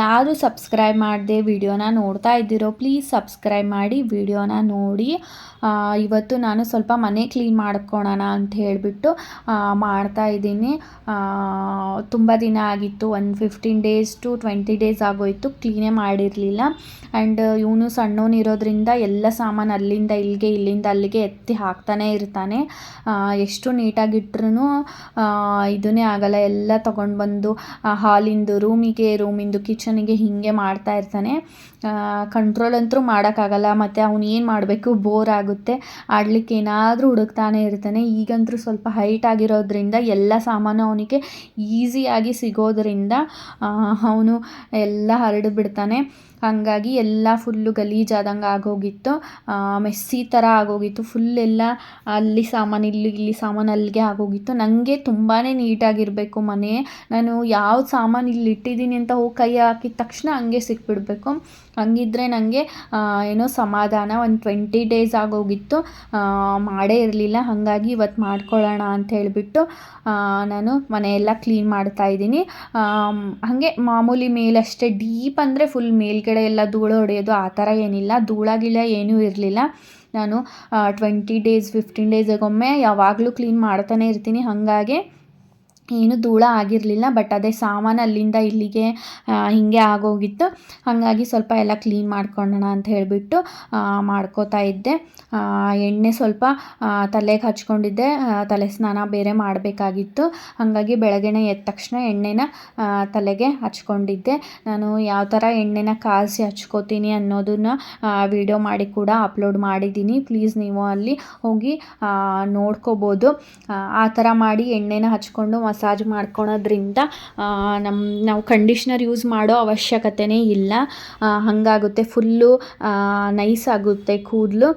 ಯಾರು ಸಬ್ಸ್ಕ್ರೈಬ್ ಮಾಡದೆ ವಿಡಿಯೋನ ನೋಡ್ತಾ ಇದ್ದೀರೋ ಪ್ಲೀಸ್ ಸಬ್ಸ್ಕ್ರೈಬ್ ಮಾಡಿ ವಿಡಿಯೋನ ನೋಡಿ. ಇವತ್ತು ನಾನು ಸ್ವಲ್ಪ ಮನೆ ಕ್ಲೀನ್ ಮಾಡ್ಕೊಳೋಣ ಅಂತ ಹೇಳಿಬಿಟ್ಟು ಮಾಡ್ತಾ ಇದ್ದೀನಿ. ತುಂಬ ದಿನ ಆಗಿತ್ತು, ಒಂದು fifteen days to twenty days ಆಗೋಯ್ತು ಕ್ಲೀನೇ ಮಾಡಿರಲಿಲ್ಲ. ಆ್ಯಂಡ್ ಇವನು ಸಣ್ಣವನಿರೋದ್ರಿಂದ ಎಲ್ಲ ಸಾಮಾನು ಅಲ್ಲಿಂದ ಇಲ್ಲಿಗೆ, ಇಲ್ಲಿಂದ ಅಲ್ಲಿಗೆ ಎತ್ತಿ ಹಾಕ್ತಾನೆ ಇರ್ತಾನೆ. ಎಷ್ಟು ನೀಟಾಗಿಟ್ರೂ ಇದನ್ನೇ ಆಗಲ್ಲ. ಎಲ್ಲ ತೊಗೊಂಡು ಬಂದು ಹಾಲಿಂದು ರೂಮಿಗೆ ರೂಮಿಂದು ಕಿಚನಿಗೆ ಹೀಗೆ ಮಾಡ್ತಾ ಇರ್ತಾನೆ. ಕಂಟ್ರೋಲ್ ಅಂತೂ ಮಾಡೋಕ್ಕಾಗಲ್ಲ, ಮತ್ತು ಅವನು ಏನು ಮಾಡಬೇಕು ಬೋರ್ ಆಗುತ್ತೆ. ಆಡಲಿಕ್ಕೆ ಏನಾದರೂ ಹುಡುಕ್ತಾನೆ ಇರ್ತಾನೆ. ಈಗಂತೂ ಸ್ವಲ್ಪ ಹೈಟ್ ಆಗಿರೋದ್ರಿಂದ ಎಲ್ಲ ಸಾಮಾನು ಅವನಿಗೆ ಈಸಿಯಾಗಿ ಸಿಗೋದ್ರಿಂದ ಅವನು ಎಲ್ಲ ಹರಡು ಬಿಡ್ತಾನೆ ಹಾಗಾಗಿ ಎಲ್ಲ ಫುಲ್ಲು ಗಲೀಜಾದಂಗೆ ಆಗೋಗಿತ್ತು. ಮೆಸ್ಸಿ ಥರ ಆಗೋಗಿತ್ತು. ಫುಲ್ ಎಲ್ಲ ಅಲ್ಲಿ ಸಾಮಾನು, ಇಲ್ಲಿ ಇಲ್ಲಿ ಸಾಮಾನು ಅಲ್ಲಿಗೆ ಆಗೋಗಿತ್ತು. ನನಗೆ ತುಂಬಾ ನೀಟಾಗಿರಬೇಕು ಮನೆ. ನಾನು ಯಾವ ಸಾಮಾನು ಇಲ್ಲಿ ಇಟ್ಟಿದ್ದೀನಿ ಅಂತ ಹೋಗಿ ಕೈ ಹಾಕಿದ ತಕ್ಷಣ ಹಂಗೆ ಸಿಕ್ಬಿಡಬೇಕು. ಹಂಗಿದ್ರೆ ನನಗೆ ಏನೋ ಸಮಾಧಾನ ಒಂದು ಟ್ವೆಂಟಿ ಡೇಸ್ ಆಗೋಗಿತ್ತು. ಮಾಡೇ ಇರಲಿಲ್ಲ, ಹಾಗಾಗಿ ಇವತ್ತು ಮಾಡ್ಕೊಳ್ಳೋಣ ಅಂತ ಹೇಳಿಬಿಟ್ಟು ನಾನು ಮನೆಯೆಲ್ಲ ಕ್ಲೀನ್ ಮಾಡ್ತಾ ಇದ್ದೀನಿ. ಹಾಗೆ ಮಾಮೂಲಿ ಮೇಲಷ್ಟೇ ಡೀಪ್ ಅಂದರೆ ಫುಲ್ ಮೇಲ್ಗಡೆ ಎಲ್ಲ ಧೂಳು ಹೊಡೆಯೋದು ಆ ಥರ ಏನಿಲ್ಲ, ಧೂಳ ಗಿಳ ಏನೂ ಇರಲಿಲ್ಲ. ನಾನು ಟ್ವೆಂಟಿ ಡೇಸ್ ಫಿಫ್ಟೀನ್ ಡೇಸಿಗೊಮ್ಮೆ ಯಾವಾಗಲೂ ಕ್ಲೀನ್ ಮಾಡ್ತಾನೆ ಇರ್ತೀನಿ, ಹಾಗಾಗಿ ಏನು ಧೂಳ ಆಗಿರಲಿಲ್ಲ ಬಟ್ ಅದೇ ಸಾಮಾನು ಅಲ್ಲಿಂದ ಇಲ್ಲಿಗೆ ಹೀಗೆ ಆಗೋಗಿತ್ತು. ಹಾಗಾಗಿ ಸ್ವಲ್ಪ ಎಲ್ಲ ಕ್ಲೀನ್ ಮಾಡ್ಕೊಳ್ಳೋಣ ಅಂತ ಹೇಳಿಬಿಟ್ಟು ಮಾಡ್ಕೋತಾ ಇದ್ದೆ. ಎಣ್ಣೆ ಸ್ವಲ್ಪ ತಲೆಗೆ ಹಚ್ಕೊಂಡಿದ್ದೆ. ತಲೆ ಸ್ನಾನ ಬೇರೆ ಮಾಡಬೇಕಾಗಿತ್ತು. ಹಾಗಾಗಿ ಬೆಳಗ್ಗೆನೆ ಎದ್ದ ತಕ್ಷಣ ಎಣ್ಣೆನ ತಲೆಗೆ ಹಚ್ಕೊಂಡಿದ್ದೆ. ನಾನು ಯಾವ ಥರ ಎಣ್ಣೆನ ಕಾಯಿಸಿ ಹಚ್ಕೋತೀನಿ ಅನ್ನೋದನ್ನು ವಿಡಿಯೋ ಮಾಡಿ ಕೂಡ ಅಪ್ಲೋಡ್ ಮಾಡಿದ್ದೀನಿ. ಪ್ಲೀಸ್ ನೀವು ಅಲ್ಲಿ ಹೋಗಿ ನೋಡ್ಕೋಬೋದು. ಆ ಥರ ಮಾಡಿ ಎಣ್ಣೆನ ಹಚ್ಕೊಂಡು ಮಸಾಜ್ ಮಾಡ್ಕೊಳೋದ್ರಿಂದ ನಮ್ಮ ನಾವು ಕಂಡೀಷ್ನರ್ ಯೂಸ್ ಮಾಡೋ ಅವಶ್ಯಕತೆನೇ ಇಲ್ಲ. ಹಾಗಾಗುತ್ತೆ ಫುಲ್ಲು ನೈಸ್ ಆಗುತ್ತೆ ಕೂದಲು.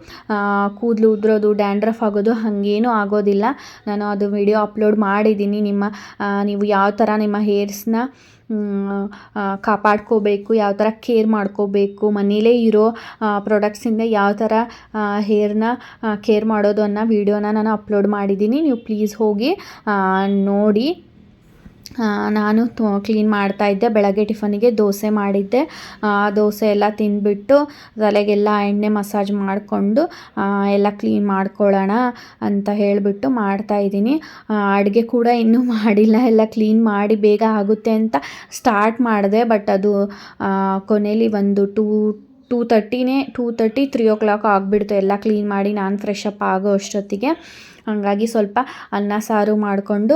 ಕೂದಲು ಉದುರೋದು ಡ್ಯಾಂಡ್ರಫ್ ಆಗೋದು ಹಾಗೇನೂ ಆಗೋದಿಲ್ಲ. ನಾನು ಅದು ವಿಡಿಯೋ ಅಪ್ಲೋಡ್ ಮಾಡಿದ್ದೀನಿ ನಿಮ್ಮ ನೀವು ಯಾವ ಥರ ನಿಮ್ಮ ಹೇರ್ಸ್ನ ಕಾಪಾಡ್ಕೋಬೇಕು, ಯಾವ ಥರ ಕೇರ್ ಮಾಡ್ಕೋಬೇಕು, ಮನೇಲೇ ಇರೋ ಪ್ರಾಡಕ್ಟ್ಸಿಂದ ಯಾವ ಥರ ಹೇರ್ನ ಕೇರ್ ಮಾಡೋದು ಅನ್ನೋ ವೀಡಿಯೋನ ನಾನು ಅಪ್ಲೋಡ್ ಮಾಡಿದ್ದೀನಿ. ನೀವು ಪ್ಲೀಸ್ ಹೋಗಿ ನೋಡಿ. ನಾನು ಕ್ಲೀನ್ ಮಾಡ್ತಾ ಇದ್ದೆ. ಬೆಳಗ್ಗೆ ಟಿಫನಿಗೆ ದೋಸೆ ಮಾಡಿದ್ದೆ. ದೋಸೆ ಎಲ್ಲ ತಿಂದ್ಬಿಟ್ಟು ತಲೆಗೆಲ್ಲ ಎಣ್ಣೆ ಮಸಾಜ್ ಮಾಡಿಕೊಂಡು ಎಲ್ಲ ಕ್ಲೀನ್ ಮಾಡ್ಕೊಳ್ಳೋಣ ಅಂತ ಹೇಳಿಬಿಟ್ಟು ಮಾಡ್ತಾ ಇದ್ದೀನಿ. ಅಡುಗೆ ಕೂಡ ಇನ್ನೂ ಮಾಡಿಲ್ಲ. ಎಲ್ಲ ಕ್ಲೀನ್ ಮಾಡಿ ಬೇಗ ಆಗುತ್ತೆ ಅಂತ ಸ್ಟಾರ್ಟ್ ಮಾಡಿದೆ. ಬಟ್ ಅದು ಕೊನೆಯಲ್ಲಿ ಒಂದು ಟೂ ಟೂ ತರ್ಟಿನೇ two thirty three o'clock ಆಗಿಬಿಡ್ತು. ಎಲ್ಲ ಕ್ಲೀನ್ ಮಾಡಿ ನಾನು ಫ್ರೆಶ್ ಅಪ್ ಆಗೋ ಅಷ್ಟೊತ್ತಿಗೆ. ಹಾಗಾಗಿ ಸ್ವಲ್ಪ ಅನ್ನ ಸಾರು ಮಾಡಿಕೊಂಡು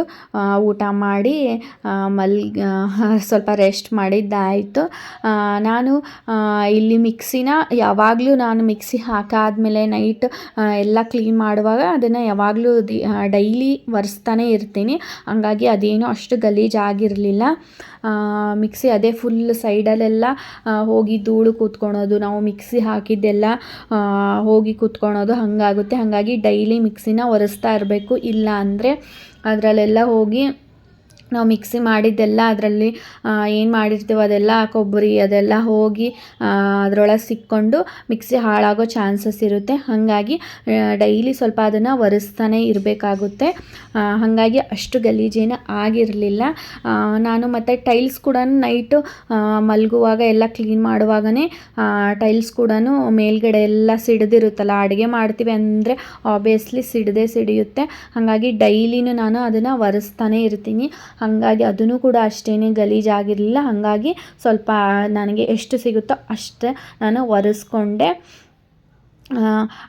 ಊಟ ಮಾಡಿ ಮಲ್ ಸ್ವಲ್ಪ ರೆಸ್ಟ್ ಮಾಡಿದ್ದಾಯಿತು ನಾನು ಇಲ್ಲಿ ಮಿಕ್ಸಿನ ಯಾವಾಗಲೂ ನಾನು ಮಿಕ್ಸಿ ಹಾಕಾದ್ಮೇಲೆ ನೈಟ್ ಎಲ್ಲ ಕ್ಲೀನ್ ಮಾಡುವಾಗ ಅದನ್ನು ಯಾವಾಗಲೂ ಡೈಲಿ ಒರೆಸ್ತಾನೆ ಇರ್ತೀನಿ. ಹಂಗಾಗಿ ಅದೇನು ಅಷ್ಟು ಗಲೀಜಾಗಿರಲಿಲ್ಲ. ಮಿಕ್ಸಿ ಅದೇ ಫುಲ್ ಸೈಡಲ್ಲೆಲ್ಲ ಹೋಗಿ ಧೂಳು ಕೂತ್ಕೊಳೋದು, ನಾವು ಮಿಕ್ಸಿ ಹಾಕಿದ್ದೆಲ್ಲ ಹೋಗಿ ಕೂತ್ಕೊಳೋದು ಹಾಗಾಗುತ್ತೆ. ಹಾಗಾಗಿ ಡೈಲಿ ಮಿಕ್ಸಿನ ಒರೆಸ್ತಾ ಇರಬೇಕು. ಇಲ್ಲ ಅಂದರೆ ಅದರಲ್ಲೆಲ್ಲ ಹೋಗಿ ನಾವು ಮಿಕ್ಸಿ ಮಾಡಿದ್ದೆಲ್ಲ ಅದರಲ್ಲಿ ಏನು ಮಾಡಿರ್ತೀವೋ ಅದೆಲ್ಲ ಕೊಬ್ಬರಿ, ಅದೆಲ್ಲ ಹೋಗಿ ಅದರೊಳಗೆ ಸಿಕ್ಕೊಂಡು ಮಿಕ್ಸಿ ಹಾಳಾಗೋ ಚಾನ್ಸಸ್ ಇರುತ್ತೆ. ಹಾಗಾಗಿ ಡೈಲಿ ಸ್ವಲ್ಪ ಅದನ್ನು ಒರೆಸ್ತಾನೆ ಇರಬೇಕಾಗುತ್ತೆ. ಹಾಗಾಗಿ ಅಷ್ಟು ಗಲೀಜೇನು ಆಗಿರಲಿಲ್ಲ. ನಾನು ಮತ್ತು ಟೈಲ್ಸ್ ಕೂಡ ನೈಟು ಮಲಗುವಾಗ ಎಲ್ಲ ಕ್ಲೀನ್ ಮಾಡುವಾಗನೇ ಟೈಲ್ಸ್ ಕೂಡ ಮೇಲ್ಗಡೆ ಎಲ್ಲ ಸಿಡಿದಿರುತ್ತಲ್ಲ, ಅಡುಗೆ ಮಾಡ್ತೀವಿ ಅಂದರೆ ಆಬ್ವಿಯಸ್ಲಿ ಸಿಡದೆ ಸಿಡಿಯುತ್ತೆ. ಹಾಗಾಗಿ ಡೈಲಿನೂ ನಾನು ಅದನ್ನು ಒರೆಸ್ತಾನೆ ಇರ್ತೀನಿ. ಹಾಗಾಗಿ ಅದನ್ನು ಕೂಡ ಅಷ್ಟೇ ಗಲೀಜಾಗಿರಲಿಲ್ಲ. ಹಾಗಾಗಿ ಸ್ವಲ್ಪ ನನಗೆ ಎಷ್ಟು ಸಿಗುತ್ತೋ ಅಷ್ಟೇ ನಾನು ಒರೆಸ್ಕೊಂಡೆ.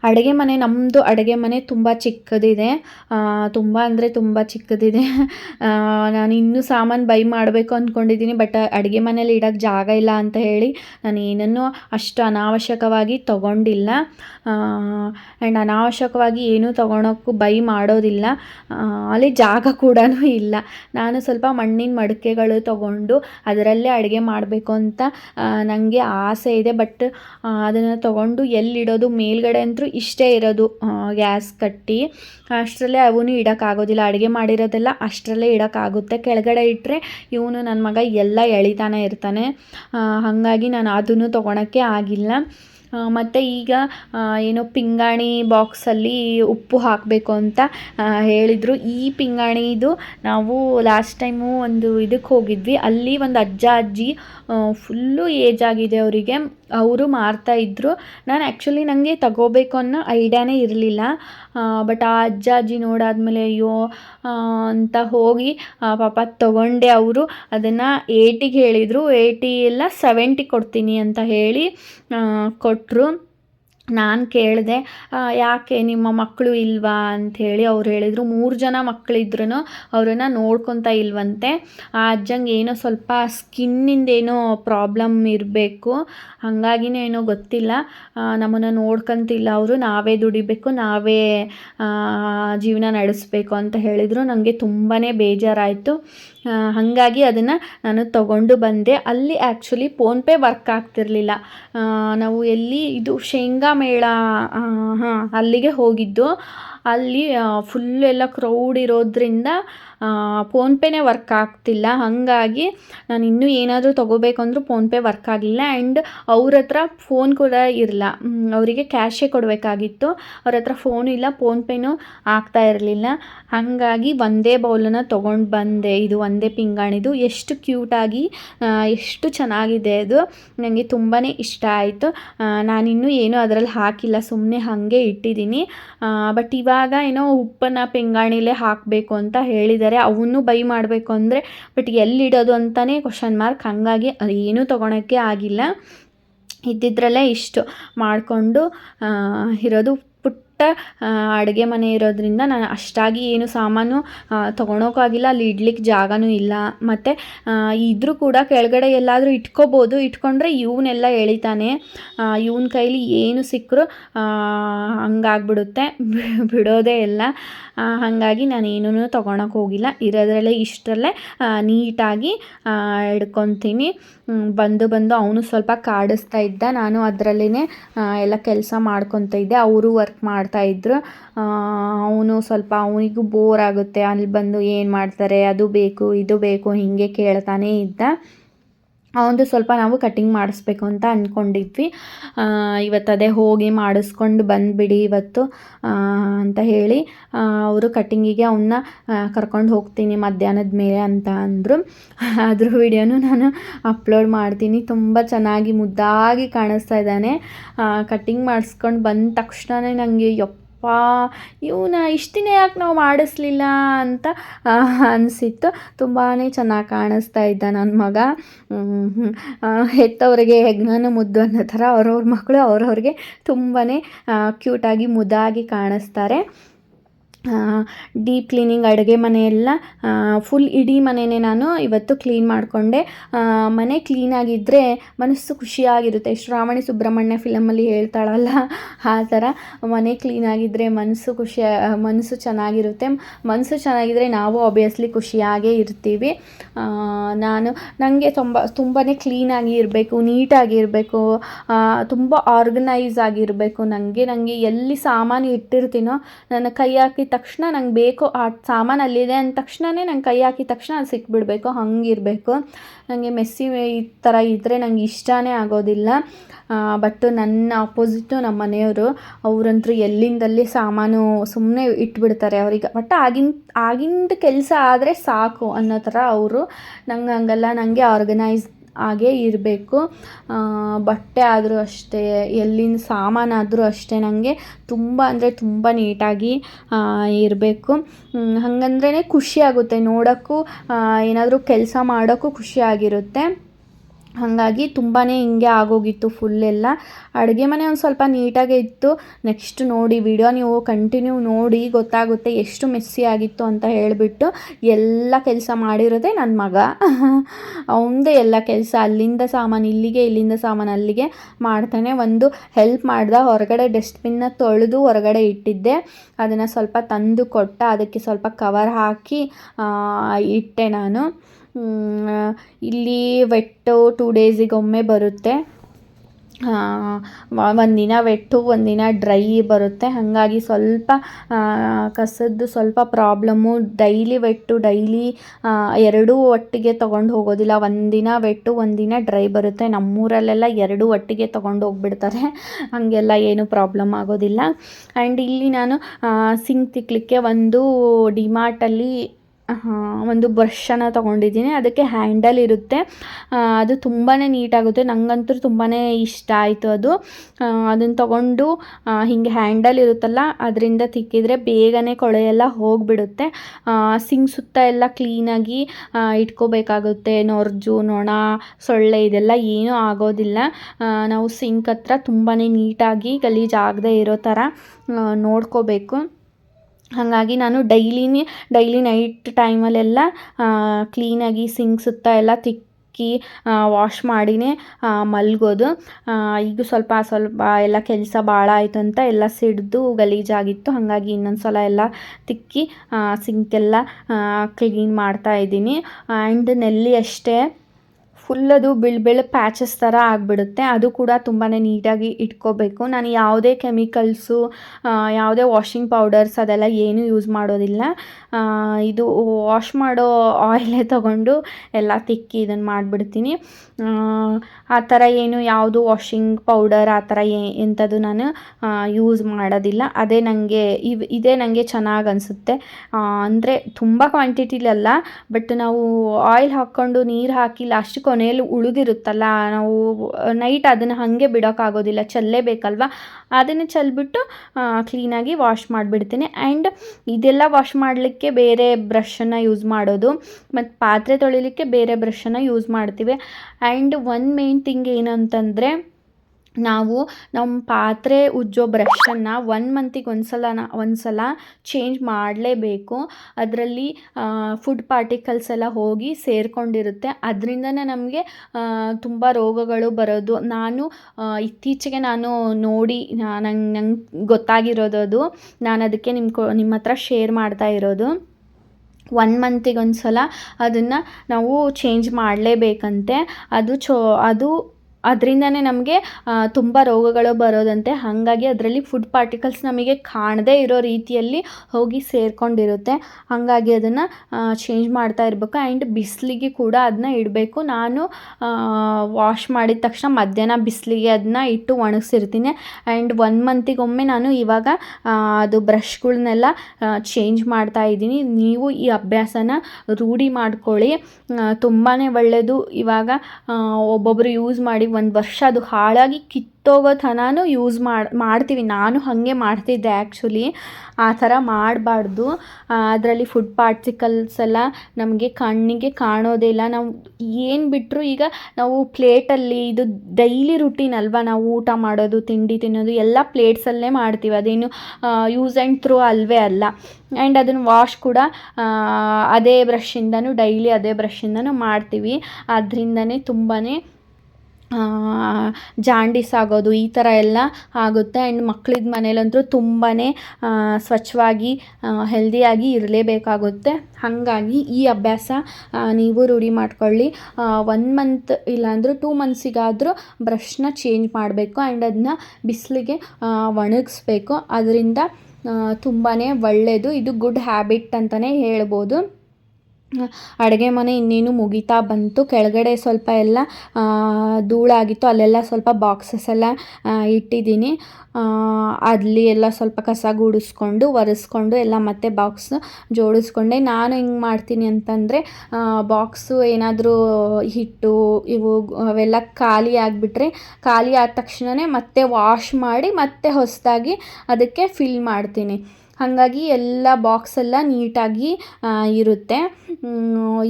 ಅಡುಗೆ ಮನೆ ನಮ್ಮದು ಅಡುಗೆ ಮನೆ ತುಂಬ ಚಿಕ್ಕದಿದೆ. ತುಂಬ ಅಂದರೆ ತುಂಬ ಚಿಕ್ಕದಿದೆ. ನಾನು ಇನ್ನೂ ಸಾಮಾನು ಬೈ ಮಾಡಬೇಕು ಅಂದ್ಕೊಂಡಿದ್ದೀನಿ ಬಟ್ ಅಡುಗೆ ಮನೇಲಿ ಇಡೋಕ್ಕೆ ಜಾಗ ಇಲ್ಲ ಅಂತ ಹೇಳಿ ನಾನು ಏನನ್ನೂ ಅಷ್ಟು ಅನಾವಶ್ಯಕವಾಗಿ ತೊಗೊಂಡಿಲ್ಲ. ಆ್ಯಂಡ್ ಅನಾವಶ್ಯಕವಾಗಿ ಏನೂ ತೊಗೊಳಕ್ಕೂ ಬೈ ಮಾಡೋದಿಲ್ಲ. ಅಲ್ಲಿ ಜಾಗ ಕೂಡ ಇಲ್ಲ. ನಾನು ಸ್ವಲ್ಪ ಮಣ್ಣಿನ ಮಡಿಕೆಗಳು ತೊಗೊಂಡು ಅದರಲ್ಲೇ ಅಡುಗೆ ಮಾಡಬೇಕು ಅಂತ ನನಗೆ ಆಸೆ ಇದೆ. ಬಟ್ ಅದನ್ನು ತೊಗೊಂಡು ಎಲ್ಲಿಡೋದು ಮೇಲ್ಗಡೆ ಅಂತೂ ಇಷ್ಟೇ ಇರೋದು ಗ್ಯಾಸ್ ಕಟ್ಟಿ. ಅಷ್ಟರಲ್ಲೇ ಅವನು ಇಡೋಕ್ಕಾಗೋದಿಲ್ಲ, ಅಡುಗೆ ಮಾಡಿರೋದೆಲ್ಲ ಅಷ್ಟರಲ್ಲೇ ಇಡೋಕ್ಕಾಗುತ್ತೆ. ಕೆಳಗಡೆ ಇಟ್ಟರೆ ಇವನು ನನ್ನ ಮಗ ಎಲ್ಲ ಎಳಿತಾನೆ ಇರ್ತಾನೆ. ಹಾಗಾಗಿ ನಾನು ಅದನ್ನು ತೊಗೊಳಕ್ಕೆ ಆಗಿಲ್ಲ. ಮತ್ತು ಈಗ ಏನೋ ಪಿಂಗಾಣಿ ಬಾಕ್ಸಲ್ಲಿ ಉಪ್ಪು ಹಾಕಬೇಕು ಅಂತ ಹೇಳಿದರು. ಈ ಪಿಂಗಾಣಿದು ನಾವು ಲಾಸ್ಟ್ ಟೈಮು ಒಂದು ಇದಕ್ಕೆ ಹೋಗಿದ್ವಿ. ಅಲ್ಲಿ ಒಂದು ಅಜ್ಜ, ಅಜ್ಜಿ ಫುಲ್ಲು ಏಜ್ ಆಗಿದೆ ಅವರಿಗೆ. ಅವರು ಮಾರ್ತಾ ಇದ್ದರು ನಾನು ಆ್ಯಕ್ಚುಲಿ ನನಗೆ ತಗೋಬೇಕು ಅನ್ನೋ ಐಡಿಯಾನೇ ಇರಲಿಲ್ಲ. ಬಟ್ ಆ ಅಜ್ಜ, ಅಜ್ಜಿ ನೋಡಾದಮೇಲೆ ಅಯ್ಯೋ ಅಂತ ಹೋಗಿ ಪಾಪ ತಗೊಂಡೆ ಅವರು. ಅದನ್ನು ಏಯ್ಟಿಗೆ ಹೇಳಿದರು. ಏಯ್ಟಿ ಎಲ್ಲ ಸೆವೆಂಟಿ ಕೊಡ್ತೀನಿ ಅಂತ ಹೇಳಿ ಕೊಟ್ಟರು ನಾನು ಕೇಳಿದೆ ಯಾಕೆ ನಿಮ್ಮ ಮಕ್ಕಳು ಇಲ್ವಾ? ಅಂಥೇಳಿ ಅವ್ರು ಹೇಳಿದರು. ಮೂರು ಜನ ಮಕ್ಕಳಿದ್ರೂ ಅವರನ್ನು ನೋಡ್ಕೊತಾ ಇಲ್ವಂತೆ. ಆ ಅಜ್ಜಂಗೆ ಏನೋ ಸ್ವಲ್ಪ ಸ್ಕಿನ್ನಿಂದ ಏನೋ ಪ್ರಾಬ್ಲಮ್ ಇರಬೇಕು. ಹಾಗಾಗಿನೇ ಏನೋ ಗೊತ್ತಿಲ್ಲ. ನಮ್ಮನ್ನು ನೋಡ್ಕೊಂತಿಲ್ಲ ಅವರು. ನಾವೇ ದುಡಿಬೇಕು, ನಾವೇ ಜೀವನ ನಡೆಸಬೇಕು ಅಂತ ಹೇಳಿದರು. ನನಗೆ ತುಂಬಾ ಬೇಜಾರಾಯಿತು. ಹಾಗಾಗಿ ಅದನ್ನು ನಾನು ತಗೊಂಡು ಬಂದೆ. ಅಲ್ಲಿ ಆ್ಯಕ್ಚುಲಿ ಫೋನ್ಪೇ ವರ್ಕ್ ಆಗ್ತಿರಲಿಲ್ಲ. ನಾವು ಎಲ್ಲಿ, ಇದು ಶೇಂಗಾ ಮೇಳ ಹಾಂ ಅಲ್ಲಿಗೆ ಹೋಗಿದ್ದು. ಅಲ್ಲಿ ಫುಲ್ ಎಲ್ಲ ಕ್ರೌಡ್ ಇರೋದ್ರಿಂದ ಫೋನ್ಪೇನೇ ವರ್ಕ್ ಆಗ್ತಿಲ್ಲ. ಹಾಗಾಗಿ ನಾನು ಇನ್ನೂ ಏನಾದರೂ ತೊಗೋಬೇಕು ಅಂದರೂ ಫೋನ್ಪೇ ವರ್ಕ್ ಆಗಲಿಲ್ಲ. ಆ್ಯಂಡ್ ಅವ್ರ ಹತ್ರ ಫೋನ್ ಕೂಡ ಇರಲ್ಲ ಅವರಿಗೆ ಕ್ಯಾಶೇ ಕೊಡಬೇಕಾಗಿತ್ತು. ಅವ್ರ ಹತ್ರ ಫೋನು ಇಲ್ಲ ಫೋನ್ಪೇನೂ ಆಗ್ತಾ ಇರಲಿಲ್ಲ. ಹಾಗಾಗಿ ಒಂದೇ ಬೌಲನ್ನು ತೊಗೊಂಡು ಬಂದೆ. ಇದು ಒಂದೇ ಪಿಂಗಾಣಿದು. ಎಷ್ಟು ಕ್ಯೂಟಾಗಿ ಎಷ್ಟು ಚೆನ್ನಾಗಿದೆ ಅದು. ನನಗೆ ತುಂಬಾ ಇಷ್ಟ ಆಯಿತು. ನಾನಿನ್ನೂ ಏನೂ ಅದರಲ್ಲಿ ಹಾಕಿಲ್ಲ. ಸುಮ್ಮನೆ ಹಾಗೆ ಇಟ್ಟಿದ್ದೀನಿ. ಬಟ್ ಇವಾಗ ಏನೋ ಉಪ್ಪನ್ನು ಪಿಂಗಾಣಿಲೇ ಹಾಕಬೇಕು ಅಂತ ಹೇಳಿದ್ದಾರೆ. ಅವನ್ನೂ ಬೈ ಮಾಡಬೇಕು ಅಂದರೆ, ಬಟ್ ಎಲ್ಲಿಡೋದು ಅಂತಲೇ ಕ್ವಶನ್ ಮಾರ್ಕ್ ಹಾಗಾಗಿ ಏನೂ ತೊಗೊಳಕ್ಕೆ ಆಗಿಲ್ಲ. ಇದ್ದಿದ್ರಲ್ಲೇ ಇಷ್ಟು ಮಾಡಿಕೊಂಡು ಇರೋದು ಅಡುಗೆ ಮನೆ ಇರೋದ್ರಿಂದ ನಾನು ಅಷ್ಟಾಗಿ ಏನು ಸಾಮಾನು ತೊಗೊಳೋಕ್ಕಾಗಿಲ್ಲ ಅಲ್ಲಿ ಇಡ್ಲಿಕ್ಕೆ ಜಾಗನೂ ಇಲ್ಲ. ಮತ್ತು ಇದ್ರೂ ಕೂಡ ಕೆಳಗಡೆ ಎಲ್ಲಾದರೂ ಇಟ್ಕೋಬೋದು. ಇಟ್ಕೊಂಡ್ರೆ ಇವನ್ನೆಲ್ಲ ಎಳಿತಾನೆ. ಇವನ ಕೈಲಿ ಏನು ಸಿಕ್ಕರೂ ಹಂಗಾಗ್ಬಿಡುತ್ತೆ. ಬಿಡೋದೇ ಇಲ್ಲ. ಹಾಗಾಗಿ ನಾನು ಏನೂ ತೊಗೊಳಕ್ಕೆ ಹೋಗಿಲ್ಲ. ಇರೋದ್ರಲ್ಲೇ ಇಷ್ಟರಲ್ಲೇ ನೀಟಾಗಿ ಇಡ್ಕೊತೀನಿ ಬಂದು ಬಂದು ಅವನು ಸ್ವಲ್ಪ ಕಾಡಿಸ್ತಾ ಇದ್ದ. ನಾನು ಅದರಲ್ಲೇ ಎಲ್ಲ ಕೆಲಸ ಮಾಡ್ಕೊತ ಇದ್ದೆ. ಅವರು ವರ್ಕ್ ಮಾಡ್ತಾಯಿದ್ರು ಅವನು ಸ್ವಲ್ಪ, ಅವನಿಗೂ ಬೋರ್ ಆಗುತ್ತೆ. ಅಲ್ಲಿ ಬಂದು ಏನು ಮಾಡ್ತಾರೆ? ಅದು ಬೇಕು, ಇದು ಬೇಕು, ಹೀಗೆ ಕೇಳ್ತಾನೇ ಇದ್ದ. ಅವನದು ಸ್ವಲ್ಪ ನಾವು ಕಟ್ಟಿಂಗ್ ಮಾಡಿಸ್ಬೇಕು ಅಂತ ಅಂದ್ಕೊಂಡಿದ್ವಿ ಇವತ್ತು ಅದೇ ಹೋಗಿ ಮಾಡಿಸ್ಕೊಂಡು ಬಂದುಬಿಡಿ ಇವತ್ತು ಅಂತ ಹೇಳಿ ಅವರು ಕಟ್ಟಿಂಗಿಗೆ ಅವನ್ನ ಕರ್ಕೊಂಡು ಹೋಗ್ತೀನಿ ಮಧ್ಯಾಹ್ನದ ಮೇಲೆ ಅಂತ ಅಂದರು. ಅದ್ರ ವಿಡಿಯೋನು ನಾನು ಅಪ್ಲೋಡ್ ಮಾಡ್ತೀನಿ. ತುಂಬ ಚೆನ್ನಾಗಿ ಮುದ್ದಾಗಿ ಕಾಣಿಸ್ತಾ ಇದ್ದಾನೆ. ಕಟ್ಟಿಂಗ್ ಮಾಡಿಸ್ಕೊಂಡು ಬಂದ ತಕ್ಷಣವೇ ನನಗೆ ಯಪ್ಪ ಇವನ ಇಷ್ಟು ದಿನ ಯಾಕೆ ನಾವು ಮಾಡಿಸ್ಲಿಲ್ಲ ಅಂತ ಅನಿಸಿತ್ತು ತುಂಬಾ ಚೆನ್ನಾಗಿ ಕಾಣಿಸ್ತಾ ಇದ್ದ ನನ್ನ ಮಗ. ಹೆತ್ತವರಿಗೆ ಹೆಗ್ನಾನು ಮುದ್ದು ಅನ್ನೋ ಥರ ಅವ್ರವ್ರ ಮಕ್ಕಳು ಅವ್ರವ್ರಿಗೆ ತುಂಬಾ ಕ್ಯೂಟಾಗಿ ಮುದ್ದಾಗಿ ಕಾಣಿಸ್ತಾರೆ ಡೀಪ್ ಕ್ಲೀನಿಂಗ್, ಅಡುಗೆ ಮನೆಯೆಲ್ಲ ಫುಲ್ ಇಡೀ ಮನೆಯೇ ನಾನು ಇವತ್ತು ಕ್ಲೀನ್ ಮಾಡಿಕೊಂಡೆ. ಮನೆ ಕ್ಲೀನಾಗಿದ್ದರೆ ಮನಸ್ಸು ಖುಷಿಯಾಗಿರುತ್ತೆ. ಶ್ರಾವಣಿ ಸುಬ್ರಹ್ಮಣ್ಯ ಫಿಲಮಲ್ಲಿ ಹೇಳ್ತಾಳಲ್ಲ, ಆ ಥರ. ಮನೆ ಕ್ಲೀನಾಗಿದ್ದರೆ ಮನಸ್ಸು ಖುಷಿ ಮನಸ್ಸು ಚೆನ್ನಾಗಿರುತ್ತೆ. ಮನಸ್ಸು ಚೆನ್ನಾಗಿದ್ದರೆ ನಾವು ಆಬ್ವಿಯಸ್ಲಿ ಖುಷಿಯಾಗೇ ಇರ್ತೀವಿ. ನಾನು ನನಗೆ ತುಂಬ ತುಂಬಾ ಕ್ಲೀನಾಗಿ ಇರಬೇಕು ನೀಟಾಗಿ ಇರಬೇಕು ತುಂಬ ಆರ್ಗನೈಸ್ ಆಗಿರಬೇಕು ನನಗೆ ನನಗೆ ಎಲ್ಲಿ ಸಾಮಾನು ಇಟ್ಟಿರ್ತೀನೋ ನನ್ನ ಕೈ ಹಾಕಿದ ತಕ್ಷಣ ನಂಗೆ ಬೇಕು ಆ ಸಾಮಾನು ಅಲ್ಲಿದೆ ಅಂದ ತಕ್ಷಣವೇ ನಂಗೆ ಕೈ ಹಾಕಿದ ತಕ್ಷಣ ಅದು ಸಿಕ್ಬಿಡಬೇಕು, ಹಂಗಿರಬೇಕು. ನನಗೆ ಮೆಸ್ಸಿ ಈ ಥರ ಇದ್ದರೆ ನಂಗೆ ಇಷ್ಟನೇ ಆಗೋದಿಲ್ಲ. ಬಟ್ ನನ್ನ ಅಪೋಸಿಟು ನಮ್ಮ ಮನೆಯವರು ಅವರಂತೂ ಎಲ್ಲಿಂದಲ್ಲಿ ಸಾಮಾನು ಸುಮ್ಮನೆ ಇಟ್ಬಿಡ್ತಾರೆ ಅವ್ರಿಗೆ. ಬಟ್ ಆಗಿನ, ಆಗಿಂದ ಕೆಲಸ ಆದರೆ ಸಾಕು ಅನ್ನೋ ಥರ ಅವರು. ನಂಗೆ ಹಂಗಲ್ಲ ನನಗೆ ಆರ್ಗನೈಸ್ ಆಗೇ ಇರಬೇಕು. ಬಟ್ಟೆ ಆದರೂ ಅಷ್ಟೇ, ಎಲ್ಲಿನ ಸಾಮಾನಾದರೂ ಅಷ್ಟೇ ನನಗೆ ತುಂಬ ಅಂದರೆ ತುಂಬ ನೀಟಾಗಿ ಇರಬೇಕು. ಹಾಗಂದ್ರೇ ಖುಷಿ ಆಗುತ್ತೆ ನೋಡೋಕ್ಕೂ ಏನಾದರೂ ಕೆಲಸ ಮಾಡೋಕ್ಕೂ ಖುಷಿಯಾಗಿರುತ್ತೆ ಹಾಗಾಗಿ ತುಂಬಾ ಹಿಂಗೆ ಆಗೋಗಿತ್ತು ಫುಲ್ಲೆಲ್ಲ ಅಡುಗೆ ಮನೆ ಒಂದು ಸ್ವಲ್ಪ ನೀಟಾಗೇ ಇತ್ತು. ನೆಕ್ಸ್ಟ್ ನೋಡಿ ವಿಡಿಯೋ ನೀವು ಕಂಟಿನ್ಯೂ ನೋಡಿ ಗೊತ್ತಾಗುತ್ತೆ ಎಷ್ಟು ಮೆಸ್ಸಿ ಆಗಿತ್ತು ಅಂತ ಹೇಳಿಬಿಟ್ಟು ಎಲ್ಲ ಕೆಲಸ ಮಾಡಿರೋದೆ ನನ್ನ ಮಗ. ಅವನದೇ ಎಲ್ಲ ಕೆಲಸ. ಅಲ್ಲಿಂದ ಸಾಮಾನು ಇಲ್ಲಿಗೆ, ಇಲ್ಲಿಂದ ಸಾಮಾನು ಅಲ್ಲಿಗೆ ಮಾಡ್ತಾನೆ ಒಂದು ಹೆಲ್ಪ್ ಮಾಡ್ದ. ಹೊರಗಡೆ ಡಸ್ಟ್ಬಿನ್ನ ತೊಳೆದು ಹೊರಗಡೆ ಇಟ್ಟಿದ್ದೆ. ಅದನ್ನು ಸ್ವಲ್ಪ ತಂದು ಕೊಟ್ಟ. ಅದಕ್ಕೆ ಸ್ವಲ್ಪ ಕವರ್ ಹಾಕಿ ಇಟ್ಟೆ ನಾನು. ಇಲ್ಲಿ ವೆಟ್ಟು ಟೂ ಡೇಸಿಗೊಮ್ಮೆ ಬರುತ್ತೆ. ಒಂದಿನ ವೆಟ್ಟು ಒಂದಿನ ಡ್ರೈ ಬರುತ್ತೆ. ಹಾಗಾಗಿ ಸ್ವಲ್ಪ ಕಸದ್ದು ಸ್ವಲ್ಪ ಪ್ರಾಬ್ಲಮ್ಮು ಡೈಲಿ ವೆಟ್ಟು ಡೈಲಿ ಎರಡೂ ಒಟ್ಟಿಗೆ ತೊಗೊಂಡು ಹೋಗೋದಿಲ್ಲ. ಒಂದಿನ ವೆಟ್ಟು ಒಂದಿನ ಡ್ರೈ ಬರುತ್ತೆ. ನಮ್ಮೂರಲ್ಲೆಲ್ಲ ಎರಡೂ ಒಟ್ಟಿಗೆ ತೊಗೊಂಡು ಹೋಗ್ಬಿಡ್ತಾರೆ. ಹಾಗೆಲ್ಲ ಏನು ಪ್ರಾಬ್ಲಮ್ ಆಗೋದಿಲ್ಲ. ಆ್ಯಂಡ್ ಇಲ್ಲಿ ನಾನು ಸಿಂಕ್ ತಿಕ್ಕಲಿಕ್ಕೆ ಒಂದು ಡಿಮಾರ್ಟಲ್ಲಿ ಒಂದು ಬ್ರಷನ್ನು ತೊಗೊಂಡಿದ್ದೀನಿ. ಅದಕ್ಕೆ ಹ್ಯಾಂಡಲ್ ಇರುತ್ತೆ. ಅದು ತುಂಬಾ ನೀಟಾಗುತ್ತೆ. ನನಗಂತೂ ತುಂಬಾ ಇಷ್ಟ ಆಯಿತು ಅದು. ಅದನ್ನು ತೊಗೊಂಡು ಹಿಂಗೆ ಹ್ಯಾಂಡಲ್ ಇರುತ್ತಲ್ಲ, ಅದರಿಂದ ತಿಕ್ಕಿದರೆ ಬೇಗನೆ ಕೊಳೆಯೆಲ್ಲ ಹೋಗಿಬಿಡುತ್ತೆ. ಸಿಂಕ್ ಸುತ್ತ ಎಲ್ಲ ಕ್ಲೀನಾಗಿ ಇಟ್ಕೋಬೇಕಾಗುತ್ತೆ. ನೊರ್ಜು, ನೊಣ, ಸೊಳ್ಳೆ ಇದೆಲ್ಲ ಏನೂ ಆಗೋದಿಲ್ಲ. ನಾವು ಸಿಂಕ್ ಹತ್ರ ತುಂಬಾ ನೀಟಾಗಿ ಗಲೀಜಾಗದೇ ಇರೋ ಥರ ನೋಡ್ಕೋಬೇಕು. ಹಾಗಾಗಿ ನಾನು ಡೈಲಿನೇ, ಡೈಲಿ ನೈಟ್ ಟೈಮಲ್ಲೆಲ್ಲ ಕ್ಲೀನಾಗಿ ಸಿಂಕ್ ಸುತ್ತ ಎಲ್ಲ ತಿಕ್ಕಿ ವಾಶ್ ಮಾಡಿನೇ ಮಲ್ಗೋದು. ಈಗ ಸ್ವಲ್ಪ ಸ್ವಲ್ಪ ಎಲ್ಲ ಕೆಲಸ ಭಾಳ ಆಯಿತು ಅಂತ ಎಲ್ಲ ಸಿಡಿದು ಗಲೀಜಾಗಿತ್ತು. ಹಾಗಾಗಿ ಇನ್ನೊಂದು ಸಲ ಎಲ್ಲ ತಿಕ್ಕಿ ಸಿಂಕೆಲ್ಲ ಕ್ಲೀನ್ ಮಾಡ್ತಾ ಇದ್ದೀನಿ. ಆ್ಯಂಡ್ ನೆಲ್ಲಿ ಅಷ್ಟೇ. ಫುಲ್ ಅದು ಬಿಳ್ ಬೆಳ್ಳ ಪ್ಯಾಚಸ್ ಥರ ಆಗಿಬಿಡುತ್ತೆ. ಅದು ಕೂಡ ತುಂಬಾ ನೀಟಾಗಿ ಇಟ್ಕೋಬೇಕು. ನಾನು ಯಾವುದೇ ಕೆಮಿಕಲ್ಸು ಯಾವುದೇ ವಾಷಿಂಗ್ ಪೌಡರ್ಸ್ ಅದೆಲ್ಲ ಏನೂ ಯೂಸ್ ಮಾಡೋದಿಲ್ಲ. ಇದು ವಾಶ್ ಮಾಡೋ ಆಯಿಲೇ ತಗೊಂಡು ಎಲ್ಲ ತಿಕ್ಕಿ ಇದನ್ನು ಮಾಡಿಬಿಡ್ತೀನಿ. ಆ ಥರ ಏನು ಯಾವುದು ವಾಷಿಂಗ್ ಪೌಡರ್ ಆ ಥರ ಎಂಥದ್ದು ನಾನು ಯೂಸ್ ಮಾಡೋದಿಲ್ಲ. ಅದೇ ನನಗೆ ಇವ್, ಇದೇ ನನಗೆ ಚೆನ್ನಾಗಿ ಅನಿಸುತ್ತೆ. ಅಂದರೆ ತುಂಬ ಕ್ವಾಂಟಿಟಿಲಲ್ಲ ಬಟ್ ನಾವು ಆಯಿಲ್ ಹಾಕ್ಕೊಂಡು ನೀರು ಹಾಕಿ ಲಾಸ್ಟ್ ಕೊನೆಯಲ್ಲಿ ಉಳಿದಿರುತ್ತಲ್ಲ, ನಾವು ನೈಟ್ ಅದನ್ನು ಹಾಗೆ ಬಿಡೋಕ್ಕಾಗೋದಿಲ್ಲ ಚೆಲ್ಲೇಬೇಕಲ್ವ ಅದನ್ನು ಚೆಲ್ಬಿಟ್ಟು ಕ್ಲೀನಾಗಿ ವಾಶ್ ಮಾಡಿಬಿಡ್ತೀನಿ. ಆ್ಯಂಡ್ ಇದೆಲ್ಲ ವಾಶ್ ಮಾಡಲಿಕ್ಕೆ ಬೇರೆ ಬ್ರಷನ್ನು ಯೂಸ್ ಮಾಡೋದು. ಮತ್ತು ಪಾತ್ರೆ ತೊಳಿಲಿಕ್ಕೆ ಬೇರೆ ಬ್ರಷನ್ನು ಯೂಸ್ ಮಾಡ್ತೀವಿ. ಆ್ಯಂಡ್ ಒನ್ ಮೇನ್ ಥಿಂಗ್ ಏನಂತಂದರೆ ನಾವು ನಮ್ಮ ಪಾತ್ರೆ ಉಜ್ಜೋ ಬ್ರಷನ್ನು ಒನ್ ಮಂತಿಗೆ ಒಂದು ಸಲ ಒಂದು ಸಲ ಚೇಂಜ್ ಮಾಡಲೇಬೇಕು. ಅದರಲ್ಲಿ ಫುಡ್ ಪಾರ್ಟಿಕಲ್ಸ್ ಎಲ್ಲ ಹೋಗಿ ಸೇರಿಕೊಂಡಿರುತ್ತೆ. ಅದರಿಂದನೇ ನಮಗೆ ತುಂಬ ರೋಗಗಳು ಬರೋದು. ನಾನು ಇತ್ತೀಚೆಗೆ ನಾನು ನೋಡಿ ನಂಗೆ ನಂಗೆ ಗೊತ್ತಾಗಿರೋದು ಅದು. ನಾನು ಅದಕ್ಕೆ ನಿಮ್ಮ ಕೊ ನಿಮ್ಮ ಹತ್ರ ಶೇರ್ ಮಾಡ್ತಾ ಇರೋದು. ಒನ್ ಮಂತಿಗೆ ಒಂದು ಸಲ ಅದನ್ನು ನಾವು ಚೇಂಜ್ ಮಾಡಲೇಬೇಕಂತೆ. ಅದು ಚೋ, ಅದು ಅದರಿಂದನೇ ನಮಗೆ ತುಂಬ ರೋಗಗಳು ಬರೋದಂತೆ. ಹಾಗಾಗಿ ಅದರಲ್ಲಿ ಫುಡ್ ಪಾರ್ಟಿಕಲ್ಸ್ ನಮಗೆ ಕಾಣದೇ ಇರೋ ರೀತಿಯಲ್ಲಿ ಹೋಗಿ ಸೇರಿಕೊಂಡಿರುತ್ತೆ. ಹಾಗಾಗಿ ಅದನ್ನು ಚೇಂಜ್ ಮಾಡ್ತಾ ಇರಬೇಕು. ಆ್ಯಂಡ್ ಬಿಸಿಲಿಗೆ ಕೂಡ ಅದನ್ನ ಇಡಬೇಕು. ನಾನು ವಾಶ್ ಮಾಡಿದ ತಕ್ಷಣ ಮಧ್ಯಾಹ್ನ ಬಿಸಿಲಿಗೆ ಅದನ್ನ ಇಟ್ಟು ಒಣಗಿಸಿರ್ತೀನಿ. ಆ್ಯಂಡ್ ಒನ್ ಮಂತಿಗೊಮ್ಮೆ ನಾನು ಇವಾಗ ಅದು ಬ್ರಷ್ಗಳನ್ನೆಲ್ಲ ಚೇಂಜ್ ಮಾಡ್ತಾ ಇದ್ದೀನಿ. ನೀವು ಈ ಅಭ್ಯಾಸನ ರೂಢಿ ಮಾಡ್ಕೊಳ್ಳಿ. ತುಂಬಾ ಒಳ್ಳೆಯದು ಇವಾಗ ಒಬ್ಬೊಬ್ಬರು ಯೂಸ್ ಮಾಡಿ ಒಂದು ವರ್ಷ ಅದು ಹಾಳಾಗಿ ಕಿತ್ತೋಗೋ ತನಕ ಯೂಸ್ ಮಾಡಿ, ಮಾಡ್ತೀವಿ. ನಾನು ಹಾಗೆ ಮಾಡ್ತಿದ್ದೆ ಆ್ಯಕ್ಚುಲಿ ಆ ಥರ ಮಾಡಬಾರ್ದು. ಅದರಲ್ಲಿ ಫುಡ್ ಪಾರ್ಟಿಕಲ್ಸ್ ಎಲ್ಲ ನಮಗೆ ಕಣ್ಣಿಗೆ ಕಾಣೋದೇ ಇಲ್ಲ. ನಾವು ಏನು ಬಿಟ್ಟರು ಈಗ ನಾವು ಪ್ಲೇಟಲ್ಲಿ ಇದು ಡೈಲಿ ರುಟೀನ್ ಅಲ್ವಾ? ನಾವು ಊಟ ಮಾಡೋದು, ತಿಂಡಿ ತಿನ್ನೋದು, ಎಲ್ಲ ಪ್ಲೇಟ್ಸಲ್ಲೇ ಮಾಡ್ತೀವಿ. ಅದೇನು ಯೂಸ್ ಆ್ಯಂಡ್ ಥ್ರೂ ಅಲ್ವೇ ಅಲ್ಲ. ಆ್ಯಂಡ್ ಅದನ್ನು ವಾಶ್ ಕೂಡ ಅದೇ ಬ್ರಷಿಂದನೂ ಡೈಲಿ ಅದೇ ಬ್ರಷಿಂದನೂ ಮಾಡ್ತೀವಿ. ಅದರಿಂದನೇ ತುಂಬಾ ಜಾಂಡೀಸ್ ಆಗೋದು ಈ ಥರ ಎಲ್ಲ ಆಗುತ್ತೆ. ಆ್ಯಂಡ್ ಮಕ್ಳಿದ ಮನೇಲಂತೂ ತುಂಬಾ ಸ್ವಚ್ಛವಾಗಿ ಹೆಲ್ದಿಯಾಗಿ ಇರಲೇಬೇಕಾಗುತ್ತೆ. ಹಾಗಾಗಿ ಈ ಅಭ್ಯಾಸ ನೀವು ರೂಢಿ ಮಾಡ್ಕೊಳ್ಳಿ. ಒನ್ ಮಂತ್ ಇಲ್ಲಾಂದರೂ ಟೂ ಮಂತ್ಸಿಗಾದರೂ ಬ್ರಷ್ನ ಚೇಂಜ್ ಮಾಡಬೇಕು ಆ್ಯಂಡ್ ಅದನ್ನ ಬಿಸಿಲಿಗೆ ಒಣಗಿಸ್ಬೇಕು. ಅದರಿಂದ ತುಂಬಾ ಒಳ್ಳೆಯದು ಇದು ಗುಡ್ ಹ್ಯಾಬಿಟ್ ಅಂತಲೇ ಹೇಳ್ಬೋದು. ಅಡುಗೆ ಮನೆ ಇನ್ನೇನು ಮುಗಿತಾ ಬಂತು. ಕೆಳಗಡೆ ಸ್ವಲ್ಪ ಎಲ್ಲ ಧೂಳಾಗಿತ್ತು. ಅಲ್ಲೆಲ್ಲ ಸ್ವಲ್ಪ ಬಾಕ್ಸಸ್ ಎಲ್ಲ ಇಟ್ಟಿದ್ದೀನಿ. ಅಲ್ಲಿ ಎಲ್ಲ ಸ್ವಲ್ಪ ಕಸ ಗುಡಿಸ್ಕೊಂಡು, ಒರೆಸ್ಕೊಂಡು ಎಲ್ಲ ಮತ್ತೆ ಬಾಕ್ಸ್ ಜೋಡಿಸ್ಕೊಂಡೆ. ನಾನು ಹಿಂಗೆ ಮಾಡ್ತೀನಿ ಅಂತಂದರೆ ಬಾಕ್ಸು ಏನಾದರೂ ಹಿಟ್ಟು ಇವು ಅವೆಲ್ಲ ಖಾಲಿ ಆಗಿಬಿಟ್ರೆ, ಖಾಲಿ ಆದ ತಕ್ಷಣವೇ ಮತ್ತೆ ವಾಶ್ ಮಾಡಿ ಮತ್ತೆ ಹೊಸದಾಗಿ ಅದಕ್ಕೆ ಫಿಲ್ ಮಾಡ್ತೀನಿ. ಹಾಗಾಗಿ ಎಲ್ಲ ಬಾಕ್ಸ್ ಎಲ್ಲ ನೀಟಾಗಿ ಇರುತ್ತೆ.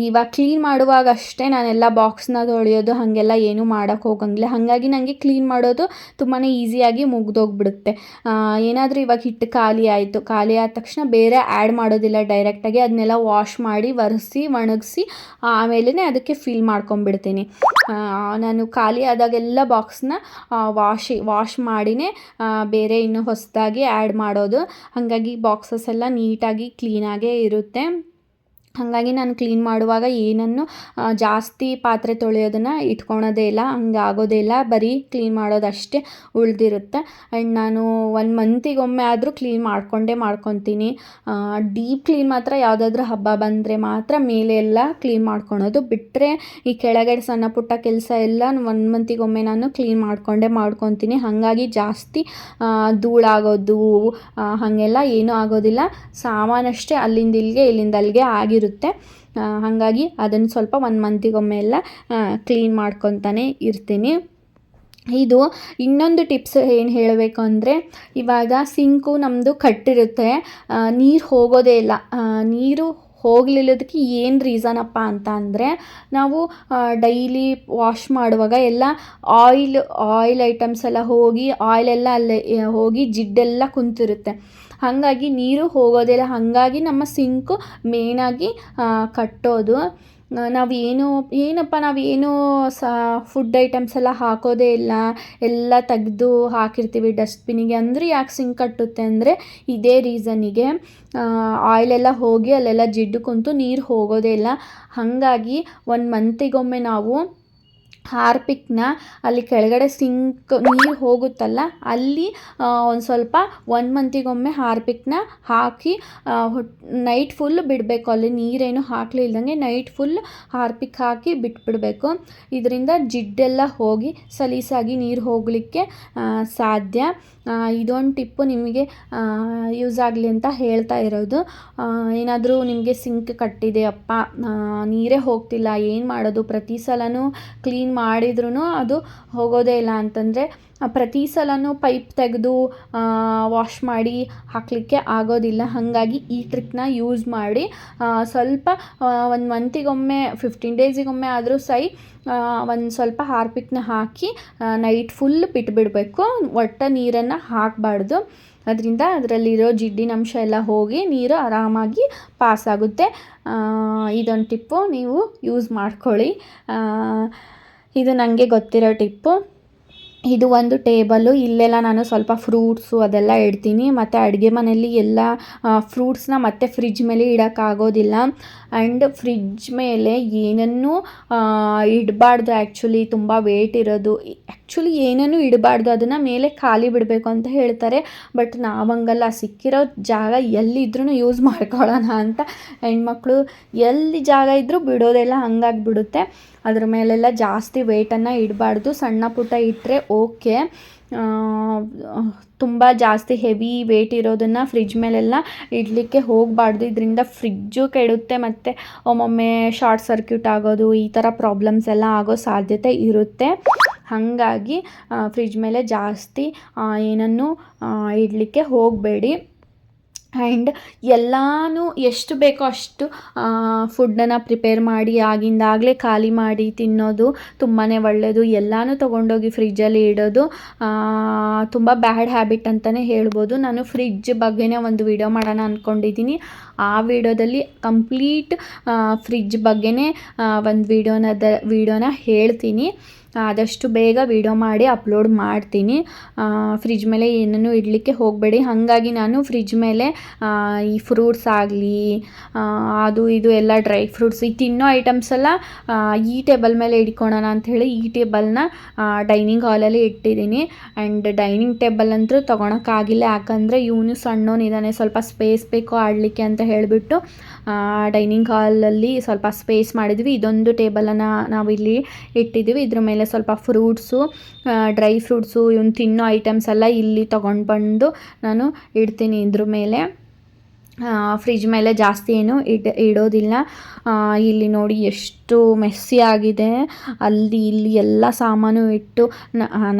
ಇವಾಗ ಕ್ಲೀನ್ ಮಾಡುವಾಗ ಅಷ್ಟೇ ನಾನೆಲ್ಲ ಬಾಕ್ಸ್ನ ತೊಳೆಯೋದು, ಹಾಗೆಲ್ಲ ಏನೂ ಮಾಡೋಕ್ಕೆ ಹೋಗಂಗಿಲ್ಲ. ಹಾಗಾಗಿ ನನಗೆ ಕ್ಲೀನ್ ಮಾಡೋದು ತುಂಬಾ ಈಸಿಯಾಗಿ ಮುಗ್ದೋಗ್ಬಿಡುತ್ತೆ. ಏನಾದರೂ ಇವಾಗ ಹಿಟ್ಟು ಖಾಲಿ ಆಯಿತು, ಖಾಲಿ ಆದ ತಕ್ಷಣ ಬೇರೆ ಆ್ಯಡ್ ಮಾಡೋದಿಲ್ಲ ಡೈರೆಕ್ಟಾಗಿ ಅದನ್ನೆಲ್ಲ ವಾಶ್ ಮಾಡಿ ಒರೆಸಿ, ಒಣಗಿಸಿ ಆಮೇಲೆ ಅದಕ್ಕೆ ಫಿಲ್ ಮಾಡ್ಕೊಂಬಿಡ್ತೀನಿ. ನಾನು ಖಾಲಿ ಆದಾಗೆಲ್ಲ ಬಾಕ್ಸ್ನ ವಾಶಿ ವಾಶ್ ಮಾಡಿನೇ ಬೇರೆ ಇನ್ನು ಹೊಸದಾಗಿ ಆ್ಯಡ್ ಮಾಡೋದು. ಹಾಗಾಗಿ ಬಾಕ್ಸಸ್ ಎಲ್ಲ ನೀಟಾಗಿ ಕ್ಲೀನಾಗೇ ಇರುತ್ತೆ. ಹಾಗಾಗಿ ನಾನು ಕ್ಲೀನ್ ಮಾಡುವಾಗ ಏನನ್ನು ಜಾಸ್ತಿ ಪಾತ್ರೆ ತೊಳೆಯೋದನ್ನು ಇಟ್ಕೊಳೋದೇ ಇಲ್ಲ, ಹಂಗೆ ಆಗೋದೇ ಇಲ್ಲ, ಬರೀ ಕ್ಲೀನ್ ಮಾಡೋದಷ್ಟೇ ಉಳಿದಿರುತ್ತೆ. ಆ್ಯಂಡ್ ನಾನು ಒನ್ ಮಂತಿಗೊಮ್ಮೆ ಆದರೂ ಕ್ಲೀನ್ ಮಾಡಿಕೊಂಡೇ ಮಾಡ್ಕೊತೀನಿ. ಡೀಪ್ ಕ್ಲೀನ್ ಮಾತ್ರ ಯಾವುದಾದ್ರೂ ಹಬ್ಬ ಬಂದರೆ ಮಾತ್ರ ಮೇಲೆ ಎಲ್ಲ ಕ್ಲೀನ್ ಮಾಡ್ಕೊಳೋದು. ಬಿಟ್ಟರೆ ಈ ಕೆಳಗಡೆ ಸಣ್ಣ ಪುಟ್ಟ ಕೆಲಸ ಎಲ್ಲ ಒನ್ ಮಂತಿಗೊಮ್ಮೆ ನಾನು ಕ್ಲೀನ್ ಮಾಡಿಕೊಂಡೇ ಮಾಡ್ಕೊತೀನಿ. ಹಾಗಾಗಿ ಜಾಸ್ತಿ ಧೂಳಾಗೋದು ಹಾಗೆಲ್ಲ ಏನೂ ಆಗೋದಿಲ್ಲ. ಸಾಮಾನಷ್ಟೇ ಅಲ್ಲಿಂದ ಇಲ್ಲಿಗೆ, ಇಲ್ಲಿಂದ ಅಲ್ಲಿಗೆ ಆಗಿರುತ್ತೆ. ಆ, ಹಾಗಾಗಿ ಅದನ್ನು ಸ್ವಲ್ಪ ಒಂದು ಮಂತಿಗೊಮ್ಮೆ ಎಲ್ಲ ಕ್ಲೀನ್ ಮಾಡ್ಕೊತಾನೆ ಇರ್ತೀನಿ. ಇದು ಇನ್ನೊಂದು ಟಿಪ್ಸ್ ಏನು ಹೇಳಬೇಕು ಅಂದರೆ ಇವಾಗ ಸಿಂಕು ನಮ್ಮದು ಕಟ್ಟಿರುತ್ತೆ. ನೀರು ಹೋಗೋದೇ ಇಲ್ಲ. ನೀರು ಹೋಗಲಿಲ್ಲದಕ್ಕೆ ಏನು ರೀಸನಪ್ಪ ಅಂತ ಅಂದರೆ ನಾವು ಡೈಲಿ ವಾಶ್ ಮಾಡುವಾಗ ಎಲ್ಲ ಆಯಿಲ್ ಆಯಿಲ್ ಐಟಮ್ಸ್ ಎಲ್ಲ ಹೋಗಿ ಆಯಿಲೆಲ್ಲ ಅಲ್ಲೇ ಹೋಗಿ ಜಿಡ್ಡೆಲ್ಲ ಕುಂತಿರುತ್ತೆ. ಹಾಗಾಗಿ ನೀರು ಹೋಗೋದಿಲ್ಲ ಹಾಗಾಗಿ ನಮ್ಮ ಸಿಂಕು ಮೇನಾಗಿ ಕಟ್ಟೋದು. ನಾವು ಏನು, ಏನಪ್ಪ ನಾವು ಏನು ಸಹ ಫುಡ್ ಐಟಮ್ಸ್ ಎಲ್ಲ ಹಾಕೋದೇ ಇಲ್ಲ. ಎಲ್ಲ ತೆಗೆದು ಹಾಕಿರ್ತೀವಿ ಡಸ್ಟ್ಬಿನ್ನಿಗೆ ಅಂದರೆ ಯಾಕೆ ಸಿಂಕ್ ಕಟ್ಟುತ್ತೆ ಅಂದರೆ ಇದೇ ರೀಸನಿಗೆ ಆಯಿಲೆಲ್ಲ ಹೋಗಿ ಅಲ್ಲೆಲ್ಲ ಜಿಡ್ಡು ಕುಂತು ನೀರು ಹೋಗೋದೇ ಇಲ್ಲ. ಹಾಗಾಗಿ ಒಂದು ಮಂತಿಗೊಮ್ಮೆ ನಾವು ಹಾರ್ಪಿಕ್ನ ಅಲ್ಲಿ ಕೆಳಗಡೆ ಸಿಂಕ್ ನೀರು ಹೋಗುತ್ತಲ್ಲ, ಅಲ್ಲಿ ಒಂದು ಸ್ವಲ್ಪ ಒನ್ ಮಂತಿಗೊಮ್ಮೆ ಹಾರ್ಪಿಕ್ನ ಹಾಕಿ ನೈಟ್ ಫುಲ್ ಬಿಡಬೇಕು. ಅಲ್ಲಿ ನೀರೇನು ಹಾಕಲಿಲ್ದಂಗೆ ನೈಟ್ ಫುಲ್ ಹಾರ್ಪಿಕ್ ಹಾಕಿ ಬಿಟ್ಬಿಡಬೇಕು. ಇದರಿಂದ ಜಿಡ್ಡೆಲ್ಲ ಹೋಗಿ ಸಲೀಸಾಗಿ ನೀರು ಹೋಗಲಿಕ್ಕೆ ಸಾಧ್ಯ. ಇದೊಂದು ಟಿಪ್ಪು ನಿಮಗೆ ಯೂಸ್ ಆಗಲಿ ಅಂತ ಹೇಳ್ತಾ ಇರೋದು. ಏನಾದರೂ ನಿಮಗೆ ಸಿಂಕ್ ಕಟ್ಟಿದೆ, ಅಪ್ಪ ನೀರೇ ಹೋಗ್ತಿಲ್ಲ, ಏನು ಮಾಡೋದು? ಪ್ರತಿ ಸಲನೂ ಕ್ಲೀನ್ ಮಾಡಿದ್ರೂ ಅದು ಹೋಗೋದೇ ಇಲ್ಲ ಅಂತಂದರೆ ಪ್ರತಿ ಸಲನೂ ಪೈಪ್ ತೆಗೆದು ವಾಶ್ ಮಾಡಿ ಹಾಕಲಿಕ್ಕೆ ಆಗೋದಿಲ್ಲ. ಹಾಗಾಗಿ ಈ ಟ್ರಿಕ್ನ ಯೂಸ್ ಮಾಡಿ ಸ್ವಲ್ಪ ಒಂದು ಮಂತಿಗೊಮ್ಮೆ ಫಿಫ್ಟೀನ್ ಡೇಸಿಗೊಮ್ಮೆ ಆದರೂ ಸೈ ಒಂದು ಸ್ವಲ್ಪ ಹಾರ್ಪಿಕ್ನ ಹಾಕಿ ನೈಟ್ ಫುಲ್ ಬಿಟ್ಬಿಡಬೇಕು. ಒಟ್ಟು ನೀರನ್ನು ಹಾಕಬಾರ್ದು. ಅದರಿಂದ ಅದರಲ್ಲಿರೋ ಜಿಡ್ಡಿನಂಶ ಎಲ್ಲ ಹೋಗಿ ನೀರು ಆರಾಮಾಗಿ ಪಾಸ್ ಆಗುತ್ತೆ. ಇದೊಂದು ಟಿಪ್ಪು ನೀವು ಯೂಸ್ ಮಾಡ್ಕೊಳ್ಳಿ. ಇದು ನನಗೆ ಗೊತ್ತಿರೋ ಟಿಪ್ಪು. ಇದು ಒಂದು ಟೇಬಲ್ಲು ಇಲ್ಲೆಲ್ಲ ನಾನು ಸ್ವಲ್ಪ ಫ್ರೂಟ್ಸು ಅದೆಲ್ಲ ಇಡ್ತೀನಿ. ಮತ್ತು ಅಡುಗೆ ಮನೆಯಲ್ಲಿ ಎಲ್ಲ ಫ್ರೂಟ್ಸ್ನ ಮತ್ತೆ ಫ್ರಿಜ್ ಮೇಲೆ ಇಡೋಕ್ಕಾಗೋದಿಲ್ಲ ಆ್ಯಂಡ್ ಫ್ರಿಜ್ ಮೇಲೆ ಏನನ್ನೂ ಇಡಬಾರ್ದು ಆ್ಯಕ್ಚುಲಿ ತುಂಬ ವೇಟ್ ಇರೋದು. ಆ್ಯಕ್ಚುಲಿ ಏನನ್ನೂ ಇಡಬಾರ್ದು. ಅದನ್ನು ಮೇಲೆ ಖಾಲಿ ಬಿಡಬೇಕು ಅಂತ ಹೇಳ್ತಾರೆ. ಬಟ್ ನಾವು ಹಂಗಲ್ಲ. ಸಿಕ್ಕಿರೋ ಜಾಗ ಎಲ್ಲಿದ್ರೂ ಯೂಸ್ ಮಾಡ್ಕೊಳ್ಳೋಣ ಅಂತ ಹೆಣ್ಮಕ್ಳು ಎಲ್ಲಿ ಜಾಗ ಇದ್ದರೂ ಬಿಡೋದೆಲ್ಲ ಹಂಗಾಗ್ಬಿಡುತ್ತೆ. ಅದ್ರ ಮೇಲೆಲ್ಲ ಜಾಸ್ತಿ ವೆಯ್ಟನ್ನು ಇಡಬಾರ್ದು. ಸಣ್ಣ ಪುಟ್ಟ ಇಟ್ಟರೆ ಓಕೆ ತುಂಬ ಜಾಸ್ತಿ ಹೆವಿ ವೇಟ್ ಇರೋದನ್ನು ಫ್ರಿಜ್ ಮೇಲೆಲ್ಲ ಇಡಲಿಕ್ಕೆ ಹೋಗಬಾರ್ದು. ಇದರಿಂದ ಫ್ರಿಜ್ಜು ಕೆಡುತ್ತೆ ಮತ್ತು ಒಮ್ಮೊಮ್ಮೆ ಶಾರ್ಟ್ ಸರ್ಕ್ಯೂಟ್ ಆಗೋದು, ಈ ಥರ ಪ್ರಾಬ್ಲಮ್ಸ್ ಎಲ್ಲ ಆಗೋ ಸಾಧ್ಯತೆ ಇರುತ್ತೆ. ಹಾಗಾಗಿ ಫ್ರಿಜ್ ಮೇಲೆ ಜಾಸ್ತಿ ಏನನ್ನು ಇಡಲಿಕ್ಕೆ ಹೋಗಬೇಡಿ. ಆ್ಯಂಡ್ ಎಲ್ಲನೂ ಎಷ್ಟು ಬೇಕೋ ಅಷ್ಟು ಫುಡ್ಡನ್ನು ಪ್ರಿಪೇರ್ ಮಾಡಿ, ಆಗಿಂದಾಗಲೇ ಖಾಲಿ ಮಾಡಿ ತಿನ್ನೋದು ತುಂಬಾ ಒಳ್ಳೆಯದು ಎಲ್ಲನೂ ತೊಗೊಂಡೋಗಿ ಫ್ರಿಜ್ಜಲ್ಲಿ ಇಡೋದು ತುಂಬ ಬ್ಯಾಡ್ ಹ್ಯಾಬಿಟ್ ಅಂತಲೇ ಹೇಳ್ಬೋದು. ನಾನು ಫ್ರಿಜ್ ಬಗ್ಗೆನೇ ಒಂದು ವಿಡಿಯೋ ಮಾಡೋಣ ಅಂದ್ಕೊಂಡಿದ್ದೀನಿ ಆ ವಿಡಿಯೋದಲ್ಲಿ ಕಂಪ್ಲೀಟ್ ಫ್ರಿಜ್ ಬಗ್ಗೆನೇ ಒಂದು ವಿಡಿಯೋನದ ವಿಡಿಯೋನ ಹೇಳ್ತೀನಿ. ಆದಷ್ಟು ಬೇಗ ವಿಡಿಯೋ ಮಾಡಿ ಅಪ್ಲೋಡ್ ಮಾಡ್ತೀನಿ. ಫ್ರಿಜ್ ಮೇಲೆ ಏನನ್ನು ಇಡಲಿಕ್ಕೆ ಹೋಗಬೇಡಿ. ಹಾಗಾಗಿ ನಾನು ಫ್ರಿಜ್ ಮೇಲೆ ಈ ಫ್ರೂಟ್ಸ್ ಆಗಲಿ ಅದು ಇದು ಎಲ್ಲ ಡ್ರೈ ಫ್ರೂಟ್ಸ್ ಈ ತಿನ್ನೋ ಐಟಮ್ಸ್ ಎಲ್ಲ ಈ ಟೇಬಲ್ ಮೇಲೆ ಇಟ್ಕೊಳ್ಳೋಣ ಅಂಥೇಳಿ ಈ ಟೇಬಲ್ನ ಡೈನಿಂಗ್ ಹಾಲಲ್ಲಿ ಇಟ್ಟಿದ್ದೀನಿ. ಆ್ಯಂಡ್ ಡೈನಿಂಗ್ ಟೇಬಲ್ ಅಂತೂ ತೊಗೊಳಕ್ಕಾಗಿಲ್ಲ. ಯಾಕಂದರೆ ಇವನು ಸಣ್ಣವನಿದ್ದಾನೆ. ಸ್ವಲ್ಪ ಸ್ಪೇಸ್ ಬೇಕು ಆಡಲಿಕ್ಕೆ ಅಂತ ಹೇಳಿಬಿಟ್ಟು ಡೈನಿಂಗ್ ಹಾಲಲ್ಲಿ ಸ್ವಲ್ಪ ಸ್ಪೇಸ್ ಮಾಡಿದ್ವಿ. ಇದೊಂದು ಟೇಬಲನ್ನು ನಾವು ಇಲ್ಲಿ ಇಟ್ಟಿದ್ದೀವಿ ಇದ್ರ ಮೇಲೆ ಸ್ವಲ್ಪ ಫ್ರೂಟ್ಸು ಡ್ರೈ ಫ್ರೂಟ್ಸು ಇವ್ನು ತಿನ್ನೋ ಐಟಮ್ಸ್ ಎಲ್ಲ ಇಲ್ಲಿ ತೊಗೊಂಡು ಬಂದು ನಾನು ಇಡ್ತೀನಿ ಇದ್ರ ಮೇಲೆ. ಫ್ರಿಜ್ ಮೇಲೆ ಜಾಸ್ತಿ ಏನು ಇಡ, ಇಡೋದಿಲ್ಲ. ಇಲ್ಲಿ ನೋಡಿ ಎಷ್ಟು ಮೆಸ್ಸಿ ಆಗಿದೆ. ಅಲ್ಲಿ, ಇಲ್ಲಿ ಎಲ್ಲ ಸಾಮಾನು ಇಟ್ಟು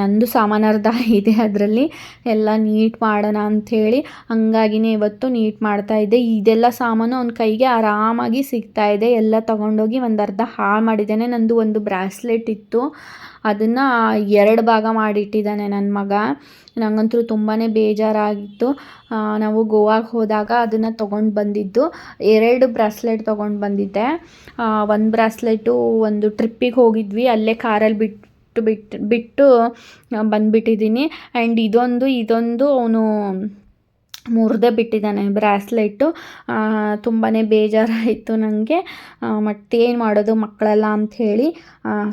ನಂದು ಸಾಮಾನು ಅರ್ಧ ಇದೆ ಅದರಲ್ಲಿ. ಎಲ್ಲ ನೀಟ್ ಮಾಡೋಣ ಅಂಥೇಳಿ ಹಂಗಾಗಿನೇ ಇವತ್ತು ನೀಟ್ ಮಾಡ್ತಾ ಇದ್ದೆ. ಇದೆಲ್ಲ ಸಾಮಾನು ಅವ್ನ ಕೈಗೆ ಆರಾಮಾಗಿ ಸಿಗ್ತಾ ಇದೆ. ಎಲ್ಲ ತೊಗೊಂಡೋಗಿ ಒಂದು ಅರ್ಧ ಹಾಳು ಮಾಡಿದ್ದೇನೆ. ನಂದು ಒಂದು ಬ್ರಾಸ್ಲೆಟ್ ಇತ್ತು. ಅದನ್ನು ಎರಡು ಭಾಗ ಮಾಡಿಟ್ಟಿದ್ದಾನೆ ನನ್ನ ಮಗ. ನನಗಂತೂ ತುಂಬಾ ಬೇಜಾರಾಗಿತ್ತು. ನಾವು ಗೋವಾಗೆ ಹೋದಾಗ ಅದನ್ನು ತೊಗೊಂಡು ಬಂದಿದ್ದು, ಎರಡು ಬ್ರಾಸ್ಲೆಟ್ ತೊಗೊಂಡು ಬಂದಿದ್ದೆ. ಒಂದು ಬ್ರಾಸ್ಲೆಟು ಒಂದು ಟ್ರಿಪ್ಪಿಗೆ ಹೋಗಿದ್ವಿ, ಅಲ್ಲೇ ಕಾರಲ್ಲಿ ಬಿಟ್ಟು ಬಿಟ್ಟು ಬಿಟ್ಟು ಬಂದುಬಿಟ್ಟಿದ್ದೀನಿ. ಆ್ಯಂಡ್ ಇದೊಂದು ಇದೊಂದು ಅವನು ಮುರಿದೇ ಬಿಟ್ಟಿದ್ದಾನೆ ಬ್ರ್ಯಾಸ್ಲೆಟ್ಟು ತುಂಬಾ ಬೇಜಾರಾಯಿತು ನನಗೆ ಮತ್ತೇನು ಮಾಡೋದು ಮಕ್ಕಳೆಲ್ಲ ಅಂಥೇಳಿ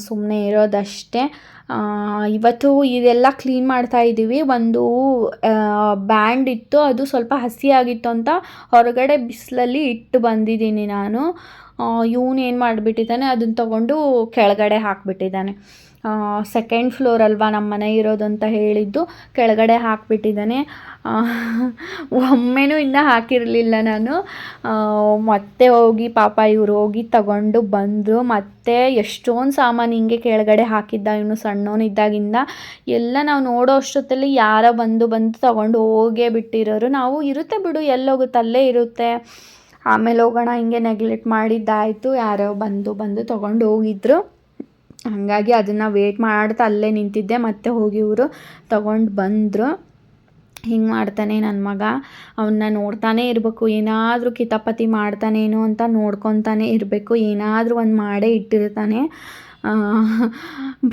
ಸುಮ್ಮನೆ ಇರೋದಷ್ಟೇ. ಇವತ್ತು ಇದೆಲ್ಲ ಕ್ಲೀನ್ ಮಾಡ್ತಾ ಇದ್ದೀವಿ. ಒಂದು ಬ್ಯಾಂಡ್ ಇತ್ತು. ಅದು ಸ್ವಲ್ಪ ಹಸಿಯಾಗಿತ್ತು ಅಂತ ಹೊರಗಡೆ ಬಿಸಿಲಲ್ಲಿ ಇಟ್ಟು ಬಂದಿದ್ದೀನಿ ನಾನು. ಇವನು ಏನು ಮಾಡಿಬಿಟ್ಟಿದ್ದಾನೆ ಅದನ್ನು ತಗೊಂಡು ಕೆಳಗಡೆ ಹಾಕಿಬಿಟ್ಟಿದ್ದಾನೆ. ಸೆಕೆಂಡ್ ಫ್ಲೋರ್ ಅಲ್ವಾ ನಮ್ಮ ಮನೆ ಇರೋದು ಅಂತ ಹೇಳಿದ್ದು, ಕೆಳಗಡೆ ಹಾಕಿಬಿಟ್ಟಿದ್ದಾನೆ. ಒಮ್ಮೆನೂ ಇನ್ನೂ ಹಾಕಿರಲಿಲ್ಲ ನಾನು. ಮತ್ತೆ ಹೋಗಿ, ಪಾಪ ಇವ್ರು ಹೋಗಿ ತಗೊಂಡು ಬಂದರು. ಮತ್ತೆ ಎಷ್ಟೊಂದು ಸಾಮಾನು ಹಿಂಗೆ ಕೆಳಗಡೆ ಹಾಕಿದ್ದ, ಇವನು ಸಣ್ಣವನಿದ್ದಾಗಿಂದ. ಎಲ್ಲ ನಾವು ನೋಡೋ ಅಷ್ಟೊತ್ತಲ್ಲಿ ಯಾರ ಬಂದು ಬಂದು ತಗೊಂಡು ಹೋಗೇ ಬಿಟ್ಟಿರೋರು. ನಾವು ಇರುತ್ತೆ ಬಿಡು ಎಲ್ಲೋಗುತ್ತೆ ಅಲ್ಲೇ ಇರುತ್ತೆ. ಆಮೇಲೆ ಹೋಗೋಣ, ಹಿಂಗೆ ನೆಗ್ಲೆಕ್ಟ್ ಮಾಡಿದ್ದಾಯಿತು. ಯಾರೋ ಬಂದು ಬಂದು ತೊಗೊಂಡು ಹೋಗಿದ್ರು. ಹಾಗಾಗಿ ಅದನ್ನು ವೇಟ್ ಮಾಡ್ತಾ ಅಲ್ಲೇ ನಿಂತಿದ್ದೆ. ಮತ್ತೆ ಹೋಗಿ ಇವರು ತಗೊಂಡು ಬಂದರು. ಹಿಂಗೆ ಮಾಡ್ತಾನೆ ನನ್ನ ಮಗ. ಅವನ್ನ ನೋಡ್ತಾನೆ ಇರಬೇಕು. ಏನಾದರೂ ಕಿತಾಪತಿ ಮಾಡ್ತಾನೇನೋ ಅಂತ ನೋಡ್ಕೊತಾನೆ ಇರಬೇಕು. ಏನಾದರೂ ಒಂದು ಮಾಡೇ ಇಟ್ಟಿರ್ತಾನೆ.